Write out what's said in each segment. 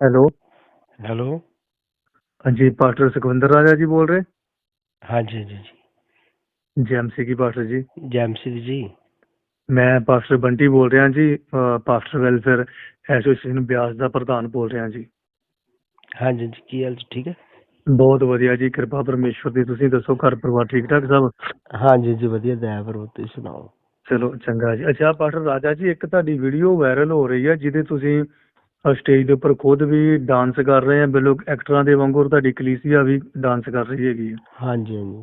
Hello. Hello. ਹਾਂਜੀ pastor Sukhwinder Raja ji ਬੋਲ ਰਹੇ? ਹਾਂਜੀ ਜੀ ਜੀ। ਜੀਐਮਸੀ ਕੀ ਪਾਸਟਰ ਜੀ। ਜੈਮਸੀ ਜੀ। ਮੈਂ ਪਾਸਟਰ ਬੰਟੀ ਬੋਲ ਰਿਹਾ ਜੀ ਪਾਸਟਰ ਵੈਲਫੇਅਰ ਐਸੋਸੀਏਸ਼ਨ ਬਿਆਸ ਦਾ ਪ੍ਰਧਾਨ ਬੋਲ ਰਿਹਾ ਜੀ। ਹਾਂਜੀ ਜੀ ਕੀ ਹਾਲ ਜੀ ਠੀਕ ਹੈ? ਬਹੁਤ ਵਧੀਆ ਜੀ ਕਿਰਪਾ ਪਰਮੇਸ਼ਵਰ ਦੀ ਤੁਸੀਂ ਦੱਸੋ ਘਰ ਪਰਿਵਾਰ ਠੀਕ ਠਾਕ ਸਭ? ਹਾਂਜੀ ਜੀ ਵਧੀਆ ਦਇਆ ਕਰੋ ਤੁਸੀਂ ਸੁਣਾਓ? ਚਲੋ ਚੰਗਾ ਜੀ। ਅੱਛਾ ਪਾਸਟਰ ਰਾਜਾ ਜੀ ਇੱਕ ਤੁਹਾਡੀ ਵੀਡੀਓ ਵਾਇਰਲ ਹੋ ਰਹੀ ਹੈ ਜਿਹਦੇ ਤੁਸੀਂ ਸਟੇਜ ਦੇ ਉੱਪਰ ਖੁਦ ਵੀ ਡਾਂਸ ਕਰ ਰਹੇ ਆ ਬਿਲਕੁਲ ਐਕਟਰਾਂ ਦੇ ਵਾਂਗੂ ਤੁਹਾਡੀ ਕਲੀਸੀਆ ਵੀ ਡਾਂਸ ਕਰ ਰਹੀ ਹੈਗੀ ਹੈ ਹਾਂਜੀ ਹਾਂਜੀ।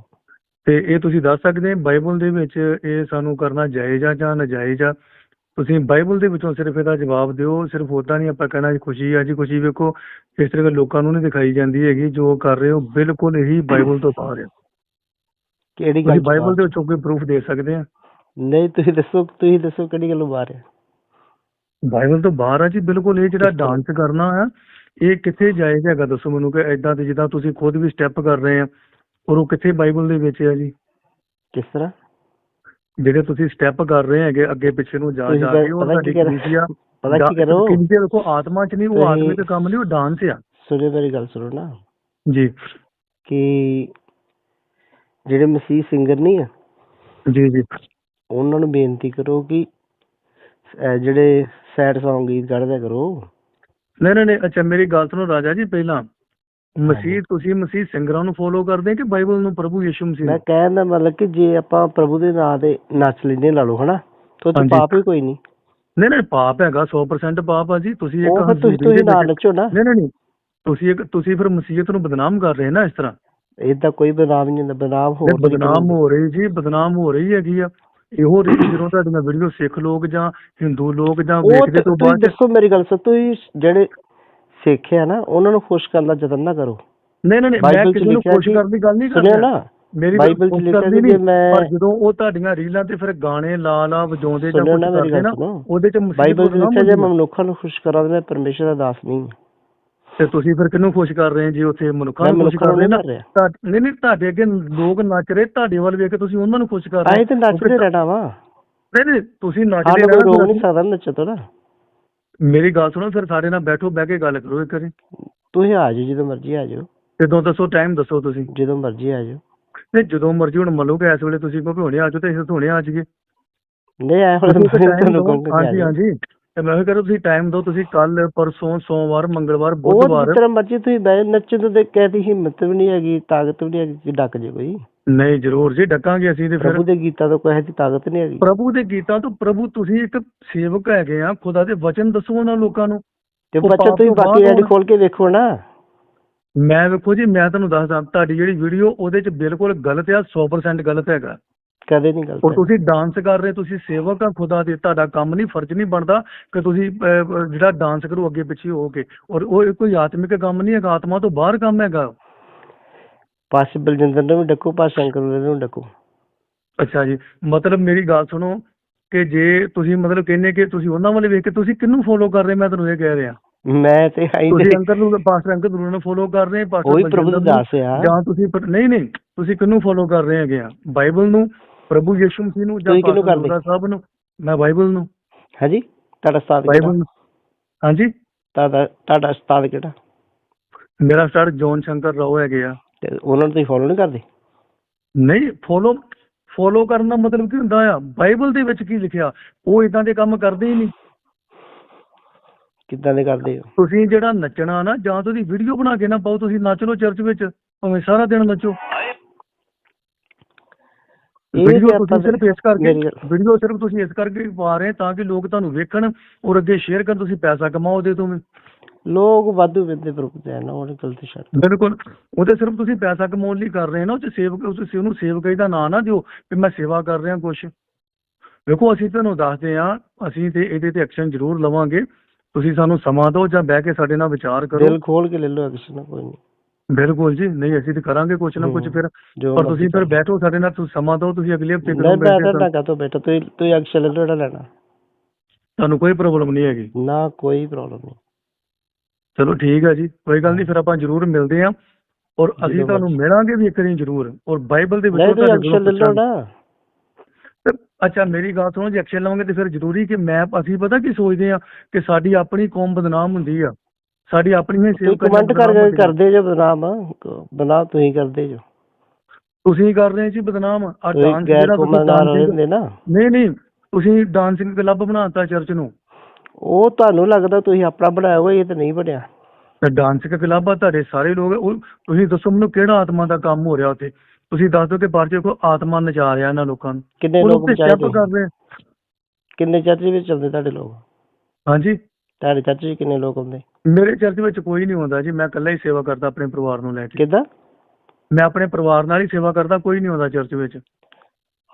ਤੇ ਇਹ ਤੁਸੀਂ ਦੱਸ ਸਕਦੇ ਹੋ ਬਾਈਬਲ ਦੇ ਵਿੱਚ ਇਹ ਸਾਨੂੰ ਕਰਨਾ ਜਾਇਜ਼ ਆ ਜਾਂ ਨਜਾਇਜ਼ ਆ? ਤੁਸੀਂ ਬਾਈਬਲ ਦੇ ਵਿੱਚੋਂ ਸਿਰਫ ਇਹਦਾ ਜਵਾਬ ਦਿਓ ਸਿਰਫ ਉਦਾਂ ਨਹੀਂ ਆਪਾਂ ਕਹਿਣਾ ਜੀ ਖੁਸ਼ੀ ਆ ਜੀ ਖੁਸ਼ੀ ਵੇਖੋ ਇਸ ਤਰ੍ਹਾਂ ਲੋਕਾਂ ਨੂੰ ਨਹੀਂ ਦਿਖਾਈ ਜਾਂਦੀ ਹੈਗੀ ਜੋ ਕਰ ਰਹੇ ਹੋ ਬਿਲਕੁਲ ਇਹੀ ਬਾਈਬਲ ਤੋਂ ਬਾਹਰ ਹੈ ਕਿਹੜੀ ਗੱਲ ਬਾਈਬਲ? ਦੇ ਵਿੱਚੋਂ ਕੋਈ ਪ੍ਰੂਫ ਦੇ ਸਕਦੇ ਆ? ਨਹੀਂ ਤੁਸੀਂ ਦੱਸੋ ਤੁਸੀਂ ਦੱਸੋ ਕਿਹੜੀ ਗੱਲੋਂ ਬਾਹਰ ਹੈ ਬਾਈਬਲ ਤੋਂ ਬਾਹਰ ਆ ਜੀ ਬਿਲਕੁਲ ਇਹ ਜਿਹੜਾ? ਡਾਂਸ ਕਰਨਾ ਆ ਇਹ ਕਿੱਥੇ ਜਾਇਜ਼ ਹੈਗਾ ਦੱਸੋ ਮੈਨੂੰ ਕਿ ਐਦਾਂ ਤੇ ਜਿੱਦਾਂ ਤੁਸੀਂ ਖੁਦ ਵੀ ਸਟੈਪ ਕਰ ਰਹੇ ਆ ਔਰ ਉਹ ਕਿੱਥੇ ਬਾਈਬਲ ਦੇ ਵਿੱਚ ਹੈ ਜੀ? ਕਿਸ ਤਰ੍ਹਾਂ? ਜਿਹੜੇ ਤੁਸੀਂ ਸਟੈਪ ਕਰ ਰਹੇ ਹੈਗੇ ਅੱਗੇ ਪਿੱਛੇ ਨੂੰ ਜਾ ਜਾ ਕੇ ਉਹ ਕੀ ਤੁਹਾਡੀ ਕਰ- ਕਲੀਸੀਆ ਪਤਾ ਕੀ ਕਰੋ ਕਲੀਸੀਆ ਦੇਖੋ ਆਤਮਾ ਚ ਨਹੀਂ ਉਹ ਆਤਮਿਕ ਕੰਮ ਨਹੀਂ ਉਹ ਡਾਂਸ ਆ। ਸੁਣੋ ਮੇਰੀ ਗੱਲ ਸੁਣੋ ਨਾ। ਜੀ। ਕਿ ਜਿਹੜੇ ਮਸੀਹ ਸਿੰਗਰ ਨਹੀਂ ਆ ਜੀ ਜੀ। ਉਹਨਾਂ ਨੂੰ ਬੇਨਤੀ ਕਰੋ ਕਿ ਅਹ ਜਿਹੜੇ ਸੈਡ Song ਗੀਤ ਕੱਢਦਿਆ ਕਰੋ ਨਹੀਂ ਨਹੀਂ ਨਹੀਂ ਅੱਛਾ ਮੇਰੀ ਗੱਲ ਸੁਣੋ ਰਾਜਾ ਜੀ ਪਹਿਲਾਂ। ਮਸੀਹ ਤੁਸੀਂ ਮਸੀਹ ਸਿੰਗਰਾਂ ਨੂੰ ਫੋਲੋ ਕਰਦੇ ਕਿ ਬਾਈਬਲ ਨੂੰ ਪ੍ਰਭੂ ਯਿਸੂ ਮਸੀਹ ਮੈਂ ਨੂੰ? ਕਹਿਣ ਦਾ ਮਤਲਬ ਕਿ ਜੇ ਆਪਾਂ ਪ੍ਰਭੂ ਦੇ ਨਾਂ ਤੇ ਨੱਚ ਲੈਂਦੇ ਲਾ ਲਓ ਹਨਾ? ਤੇ ਹਾਂਜੀ। ਪਾਪ ਹੀ ਕੋਈ ਨਹੀਂ। ਨਹੀਂ ਨਹੀਂ ਪਾਪ ਹੈਗਾ 100% ਪਾਪ ਆ ਜੀ। ਤੁਸੀਂ ਉਹ ਫਿਰ ਤੁਸੀਂ ਤੁਸੀਂ ਵਿੱਚ- ਨੱਚੋ ਨਾ। ਨਹੀਂ ਨਹੀਂ ਨਹੀਂ। ਤੁਸੀਂ ਇੱਕ ਤੁਸੀਂ ਫਿਰ ਮਸੀਹਤ ਨੂੰ ਬਦਨਾਮ ਕਰ ਰਹੇ ਨਾ ਇਸ ਤਰ੍ਹਾਂ? ਇਦਾਂ ਕੋਈ ਬਦਨਾਮ ਨਹੀਂ ਹੁੰਦਾ ਬਦਨਾਮ ਹੋਰ ਨਹੀਂ, ਬਦਨਾਮ ਹੋ ਰਹੀ ਜੀ ਬਦਨਾਮ ਹੋ ਰਹੀ ਹੈਗੀ ਆ। ਇਹੋ ਰਹੀ ਜਦੋਂ ਤੁਹਾਡੀਆਂ ਵੀਡੀਓ ਸਿੱਖ ਲੋਕ ਜਾਂ ਹਿੰਦੂ ਲੋਕ ਜਾਂ ਉਹ ਵੇਖਦੇ ਤੇ ਤੁਸੀਂ ਬਾਅਦ ਦੱਸੋ ਮੇਰੀ ਗੱਲ ਸੁਣੋ ਤੁਸੀਂ ਜਿਹੜੇ ਸਿੱਖ ਆ ਨਾ ਉਹਨਾਂ ਨੂੰ ਖੁਸ਼ ਕਰਨ ਦਾ ਯਤਨ ਨਾ ਕਰੋ। ਨਹੀਂ ਨਹੀਂ ਨਹੀਂ, ਮੈਂ ਬਾਈਬਲ 'ਚ ਕਿਸੇ ਨੂੰ ਲਿਖਿਆ ਖੁਸ਼ ਕਰਨ ਦੀ ਗੱਲ ਨਹੀਂ ਕਰ ਸੁਣਿਆ ਰਿਹਾ ਨਾ? ਮੇਰੀ ਬਾਈਬਲ 'ਚ ਖੁਸ਼ ਲਿਖਿਆ ਕਰਨੀ ਕਿ ਨਹੀਂ, ਮੈਂ ਪਰ ਜਦੋਂ ਉਹ ਤੁਹਾਡੀਆਂ ਰੀਲਾਂ ਤੇ ਫਿਰ ਗਾਣੇ ਲਾ ਲਾ ਵਜਾਉਂਦੇ ਜਾਂ ਸੁਣਿਓ ਕੁਝ ਨਾ ਮੇਰੀ ਕਰਦੇ ਗੱਲ ਨਾ ਸੁਣੋ। ਉਹਦੇ ਚ ਮੁਸੀਬਤ ਬਾਈਬਲ 'ਚ ਨਾ ਲਿਖਿਆ ਜੇ ਮੈਂ। ਮਨੁੱਖਾਂ ਨੂੰ ਖੁਸ਼ ਕਰਾਂ ਤਾਂ ਮੈਂ ਪਰਮੇਸ਼ਰ ਦਾ ਦਾਸ ਨਹੀਂ। ਹਾਂ। ਤੇ ਤੁਸੀਂ ਫਿਰ ਕਿਹਨੂੰ ਖੁਸ਼ ਕਰ ਰਹੇ ਜੀ ਉੱਥੇ ਮਨੁੱਖਾਂ ਨੂੰ ਖੁਸ਼ ਕਰ ਰਹੇ ਨਾ ਨਹੀਂ ਨਹੀਂ ਤੁਹਾਡੇ ਅੱਗੇ ਲੋਕ ਨੱਚ ਰਹੇ ਤੁਹਾਡੇ ਵੱਲ ਵੇਖ ਕੇ ਤੁਸੀਂ ਉਹਨਾਂ ਨੂੰ ਖੁਸ਼ ਕਰ ਰਹੇ ਆਏ ਤੇ ਨੱਚਦੇ ਰਹਿਣਾ ਵਾ। ਨਹੀਂ ਨਹੀਂ ਤੁਸੀਂ ਨੱਚਦੇ ਸਾਨੂੰ ਕੋਈ ਰੋਕ ਰਹਿਣਾ ਨਹੀਂ ਸਕਦਾ ਨੱਚੋ ਤੋਂ ਨਾ। ਮੇਰੀ ਗੱਲ ਸੁਣੋ ਫਿਰ ਸਾਡੇ ਨਾਲ ਬੈਠੋ ਬਹਿ ਕੇ ਗੱਲ ਕਰੋ ਇੱਕ ਵਾਰੀ। ਤੁਸੀਂ ਆ ਜਾਓ ਜਦੋਂ ਮਰਜ਼ੀ ਆ ਜਾਓ। ਜਦੋਂ ਦੱਸੋ ਟਾਈਮ ਦੱਸੋ ਤੁਸੀਂ। ਜਦੋਂ ਮਰਜ਼ੀ ਆ ਜਾਓ। ਨਹੀਂ ਜਦੋਂ ਮਰਜ਼ੀ ਹੁਣ ਮੰਨ ਲਓ ਕਿ ਇਸ ਵੇਲੇ ਤੁਸੀਂ ਕੋਈ ਹੁਣੇ ਆ ਜਾਓ ਤੇ ਅਸੀਂ ਹੁਣੇ ਆ ਜਾਈਏ। ਨਹੀਂ ਆਇਆ ਹੁਣ ਤੁਹਾਨੂੰ। ਕਹੂੰਗਾ ਹਾਂਜੀ। ਹਾਂਜੀ। ਤੇ ਮੈਂ ਕਹਾਂ ਤੁਸੀਂ ਟਾਈਮ ਦਿਓ ਤੁਸੀਂ ਕੱਲ ਪਰਸੋਂ ਸੋਮਵਾਰ ਮੰਗਲਵਾਰ ਉਹ ਬੁੱਧਵਾਰ। ਜਿਸ ਤਰ੍ਹਾਂ ਮਰਜ਼ੀ ਤੁਸੀਂ ਬੈ ਨੱਚਣ ਤੋਂ ਤੇ ਕਹਿਦੀ ਹਿੰਮਤ ਵੀ ਨਹੀਂ ਹੈਗੀ ਤਾਕਤ ਵੀ ਨਹੀਂ ਹੈਗੀ ਕਿ ਡੱਕ ਜੇ ਕੋਈ। ਨਹੀਂ ਜ਼ਰੂਰ ਜੀ ਡੱਕਾਂਗੇ ਅਸੀਂ ਤੇ ਫਿਰ ਪ੍ਰਭੂ ਦੇ ਗੀਤਾਂ ਤੋਂ ਕੋਈ ਇਹੋ ਜਿਹੀ ਤਾਕਤ ਨਹੀਂ ਹੈਗੀ। ਪ੍ਰਭੂ ਦੇ ਗੀਤਾਂ ਤੋਂ ਪ੍ਰਭੂ ਤੁਸੀਂ ਇੱਕ ਸੇਵਕ ਹੈਗੇ ਆ ਖੁਦਾ ਦੇ ਵਚਨ ਦੱਸੋ ਉਹਨਾਂ ਲੋਕਾਂ ਨੂੰ। ਤੇ ਉਹ ਬੱਚਾ ਪਾਪ ਤੁਸੀਂ ਤੋਂ ਬਾਕੀ ਬਾਹਰ ਰੈਡੀ ਹੋਣ। ਖੋਲ ਕੇ ਵੇਖੋ ਨਾ। ਮੈਂ ਵੇਖੋ ਜੀ ਮੈਂ ਤੁਹਾਨੂੰ ਦੱਸਦਾ ਤੁਹਾਡੀ ਜਿਹੜੀ ਵੀਡੀਓ ਉਹਦੇ ਚ ਬਿਲਕੁਲ ਗਲਤ ਆ 100% ਗਲਤ ਹੈਗਾ। ਕਦੇ ਨਹੀਂ ਗਲਤ ਔਰ ਹੈ। ਤੁਸੀਂ ਡਾਂਸ ਕਰ ਰਹੇ ਤੁਸੀਂ ਸੇਵਕ ਆ ਖੁਦਾ ਦੇ ਤੁਹਾਡਾ ਕੰਮ ਨਹੀਂ ਫਰਜ਼ ਨਹੀਂ ਬਣਦਾ ਕਿ ਤੁਸੀਂ ਅਹ, ਜਿਹੜਾ ਡਾਂਸ ਕਰੋ ਅੱਗੇ ਪਿੱਛੇ ਹੋ ਕੇ। ਔਰ ਉਹ ਕੋਈ ਆਤਮਿਕ ਕੰਮ ਨਹੀਂ ਹੈਗਾ ਆਤਮਾ ਤੋਂ ਬਾਹਰ ਕੰਮ ਹੈਗਾ। ਪਾਸੇ ਬਲਜਿੰਦਰ ਨੂੰ ਵੀ ਡੱਕੋ ਪਾਸੇ ਸ਼ੰਕਰ ਨੂੰ ਵੀ ਡੱਕੋ। ਅੱਛਾ ਜੀ ਮਤਲਬ ਮੇਰੀ ਗੱਲ ਸੁਣੋ ਕਿ ਜੇ ਤੁਸੀਂ ਮਤਲਬ ਕਹਿੰਦੇ ਕਿ ਤੁਸੀਂ ਉਹਨਾਂ ਵੱਲ ਵੇਖ ਕੇ ਤੁਸੀਂ ਕਿਹਨੂੰ ਫੋਲੋ ਕਰ ਰਹੇ ਮੈਂ ਤੁਹਾਨੂੰ ਇਹ ਕਹਿ ਰਿਹਾ। ਮੈਂ ਤੇ ਆਈ ਤੁਸੀਂ ਅੰਕਲ ਨੂੰ ਪਾਸਟਰ ਅੰਕਲ ਨੂੰ ਨੂੰ ਫੋਲੋ ਕਰ ਰਹੇ ਪਾਸਟਰ ਉਹੀ ਪ੍ਰਭੂ ਦਾ ਬਲਜਿੰਦਰ ਨੂੰ, ਦਾਸ ਆ। ਜਾਂ ਤੁਸੀਂ ਪਰ- ਨਹੀਂ ਨਹੀਂ ਤੁਸੀਂ ਕਿਹਨੂੰ ਫੋਲੋ ਕਰ ਰਹੇ ਹੈਗੇ ਆ? ਬਾਈਬਲ ਨੂੰ ਪ੍ਰਭੂ ਯਿਸੂ ਮਸੀਹ ਨੂੰ ਜਾਂ ਤੁਸੀਂ ਕਿਹਨੂੰ ਕਰਦੇ? ਸਾਹਿਬ ਨੂੰ ਮੈਂ ਬਾਈਬਲ ਨੂੰ? ਹਾਂਜੀ ਤੁਹਾਡਾ ਉਸਤਾਦ ਬਾਈਬਲ ਨੂੰ। ਹਾਂਜੀ? ਤੁਹਾਡਾ ਤੁਹਾਡਾ ਉਸਤਾਦ ਕਿਹੜਾ? ਮੇਰਾ ਸਟਾਰ ਜੌਨ ਸ਼ੰਕਰ ਰਾਓ ਹੈਗੇ ਆ। ਤੇ ਉਹਨਾਂ ਨੂੰ ਤੁਸੀਂ ਫੋਲੋ ਨਹੀਂ ਕਰਦੇ? ਨਹੀਂ ਫੋਲੋ ਫੋਲੋ ਕਰਨ ਦਾ ਮਤਲਬ ਕੀ ਹੁੰਦਾ ਆ? ਬਾਈਬਲ ਦੇ ਵਿੱਚ ਕੀ ਲਿਖਿਆ? ਉਹ ਇਦਾਂ ਦੇ ਕੰਮ ਕਰਦੇ ਹੀ ਨਹੀਂ। ਕਿੱਦਾਂ ਦੇ ਕਰਦੇ ਹੋ? ਤੁਸੀਂ ਜਿਹੜਾ ਨੱਚਣਾ ਨਾ ਜਾਂ ਤੁਸੀਂ ਵੀਡੀਓ ਬਣਾ ਕੇ ਨਾ ਪਾਓ ਤੁਸੀਂ ਨੱਚ ਲਓ ਚਰਚ ਵਿੱਚ ਭਾਵੇਂ ਸਾਰਾ ਦਿਨ ਨੱਚੋ। ਵੀਡੀਓ ਤੁਸੀਂ ਸਿਰਫ ਇਸ ਕਰਕੇ ਵੀਡੀਓ ਸਿਰਫ ਤੁਸੀਂ ਇਸ ਕਰਕੇ ਪਾ ਰਹੇ ਤਾਂ ਕਿ ਲੋਕ ਤੁਹਾਨੂੰ ਵੇਖਣ ਔਰ ਅੱਗੇ ਸ਼ੇਅਰ ਕਰਨ ਤੁਸੀਂ ਪੈਸਾ ਕਮਾਓ ਉਹਦੇ ਤੋਂ ਲੋਕ ਵਾਧੂ ਵਿੰਦੇ ਪ੍ਰਭੂ ਦੇ ਨਾ ਉਹ ਗਲਤੀ ਛੱਡ ਬਿਲਕੁਲ। ਉਹਦੇ ਸਿਰਫ ਤੁਸੀਂ ਪੈਸਾ ਕਮਾਉਣ ਲਈ ਕਰ ਰਹੇ ਨਾ ਉਹ ਚ ਸੇਵ ਤੁਸੀਂ ਉਹਨੂੰ ਸੇਵਕਾਈ ਦਾ ਨਾਂ ਨਾ ਦਿਓ ਵੀ ਮੈਂ ਸੇਵਾ ਕਰ ਰਿਹਾ ਕੁਛ। ਵੇਖੋ ਅਸੀਂ ਤੁਹਾਨੂੰ ਦੱਸਦੇ ਆ ਅਸੀਂ ਤੇ ਇਹਦੇ ਤੇ ਐਕਸ਼ਨ ਜ਼ਰੂਰ ਲਵਾਂਗੇ। ਤੁਸੀਂ ਸਾਨੂੰ ਸਮਾਂ ਦਿਓ ਜਾਂ ਬਹਿ ਕੇ ਸਾਡੇ ਨਾਲ ਵਿਚਾਰ ਕਰੋ। ਦਿਲ ਖੋਲ ਕੇ ਲੈ ਲਓ ਕਿਸੇ ਨਾਲ ਕੋਈ ਨਹੀਂ। ਬਿਲਕੁਲ ਜੀ ਨਹੀਂ ਅਸੀਂ ਤੇ ਕਰਾਂਗੇ ਕੁਛ ਨਾ ਕੁਛ ਫਿਰ ਪਰ ਤੁਸੀਂ ਫਿਰ। ਬੈਠੋ ਸਾਡੇ ਨਾਲ ਤੁਸੀਂ ਸਮਾਂ ਦਿਓ ਤੁਸੀਂ ਅਗਲੇ ਹਫ਼ਤੇ ਕਰੋ ਬੈਠ ਬੈਠਾ ਕੇ ਨਾ ਕਾ ਬੇਟਾ ਤੁਸੀਂ ਤੁਸੀਂ ਜਿਹੜਾ ਲੈਣਾ ਤੁਹਾਨੂੰ ਕੋਈ ਪ੍ਰੋਬਲਮ ਨਹੀਂ ਹੈਗੀ ਨਾ ਕੋਈ ਪ੍ਰੋਬਲਮ ਨਹੀਂ ਚਲੋ ਠੀਕ ਹੈ ਜੀ ਕੋਈ ਗੱਲ ਨਹੀਂ ਫਿਰ ਆਪਾਂ ਜ਼ਰੂਰ ਮਿਲਦੇ ਆਂ ਔਰ ਅਸੀਂ ਤੁਹਾਨੂੰ। ਮਿਲਾਂਗੇ ਵੀ ਇੱਕ ਦਿਨ ਜ਼ਰੂਰ ਔਰ ਬਾਈਬਲ ਦੇ ਵਿੱਚੋਂ ਤੁਹਾਡੇ ਐਕਸ਼ਨ ਲੈ ਲਓ। ਨਾ ਤੇ ਅੱਛਾ ਮੇਰੀ ਗੱਲ ਸੁਣੋ ਜੇ ਐਕਸ਼ਨ ਲਵਾਂਗੇ ਤੇ ਫਿਰ ਜ਼ਰੂਰੀ ਕਿ ਮੈਂ ਅਸੀਂ ਪਤਾ ਕੀ ਸੋਚਦੇ ਆ ਕਿ ਸਾਡੀ ਆਪਣੀ ਕੌਮ ਬਦਨਾਮ ਹੁੰਦੀ ਆ ਸਾਡੀ ਆਪਣੀ ਹੀ ਤੁਸੀਂ ਸੇਵ ਕਮੈਂਟ ਕਰ ਕਰਦੇ ਜੋ ਬਦਨਾਮ ਬਦਨਾਮ ਤੁਸੀਂ ਕਰਦੇ ਜੋ। ਤੁਸੀਂ ਕਰ ਰਹੇ ਜੀ ਬਦਨਾਮ। ਆ ਤੁਸੀਂ ਡਾਂਸ ਗੈਰ ਜਿਹੜਾ ਤੁਸੀਂ ਰਹਿੰਦੇ ਨਾ। ਨਹੀਂ ਨਹੀਂ। ਤੁਸੀਂ ਡਾਂਸਿੰਗ ਕਲੱਬ ਬਣਾਤਾ ਚਰਚ ਨੂੰ। ਉਹ ਤੁਹਾਨੂੰ ਲੱਗਦਾ ਤੁਸੀਂ ਆਪਣਾ ਬਣਾਇਆ ਹੋਇਆ ਇਹ ਤਾਂ ਨਹੀਂ ਬਣਿਆ। ਤੇ ਡਾਂਸਿੰਗ ਕਲੱਬ ਆ ਤੁਹਾਡੇ ਸਾਰੇ ਲੋਕ। ਉਹ ਤੁਸੀਂ ਦੱਸੋ ਮੈਨੂੰ ਕਿਹੜਾ ਆਤਮਾ ਦਾ ਕੰਮ ਹੋ ਰਿਹਾ ਉੱਥੇ? ਤੁਸੀਂ ਦੱਸ ਦਿਓ ਕਿ ਪਰਚੇ ਕੋ ਆਤਮਾ ਨਚਾ ਰਿਹਾ ਇਹਨਾਂ ਲੋਕਾਂ ਨੂੰ। ਕਿੰਨੇ ਉਹ ਲੋਕ ਬਚਾਏ step ਤੁਸੀਂ? ਕਰ ਰਹੇ ਕਿੰਨੇ ਚਰਚ ਵਿੱਚ ਆਉਂਦੇ ਤੁਹਾਡੇ ਲੋਕ? ਹਾਂਜੀ। ਤੁਹਾਡੇ ਚਰਚ ਵਿੱਚ ਕਿੰਨੇ ਲੋਕ ਆਉਂਦੇ? ਮੇਰੇ ਚਰਚ ਵਿੱਚ ਕੋਈ ਨਹੀਂ ਹੁੰਦਾ ਜੀ ਮੈਂ ਇਕੱਲਾ ਹੀ ਸੇਵਾ ਕਰਦਾ ਆਪਣੇ ਪਰਿਵਾਰ ਨੂੰ ਲੈ ਕੇ। ਕਿੱਦਾਂ? ਮੈਂ ਆਪਣੇ ਪਰਿਵਾਰ ਨਾਲ ਹੀ ਸੇਵਾ ਕਰਦਾ ਕੋਈ ਨਹੀਂ ਹੁੰਦਾ ਚਰਚ ਵਿੱਚ।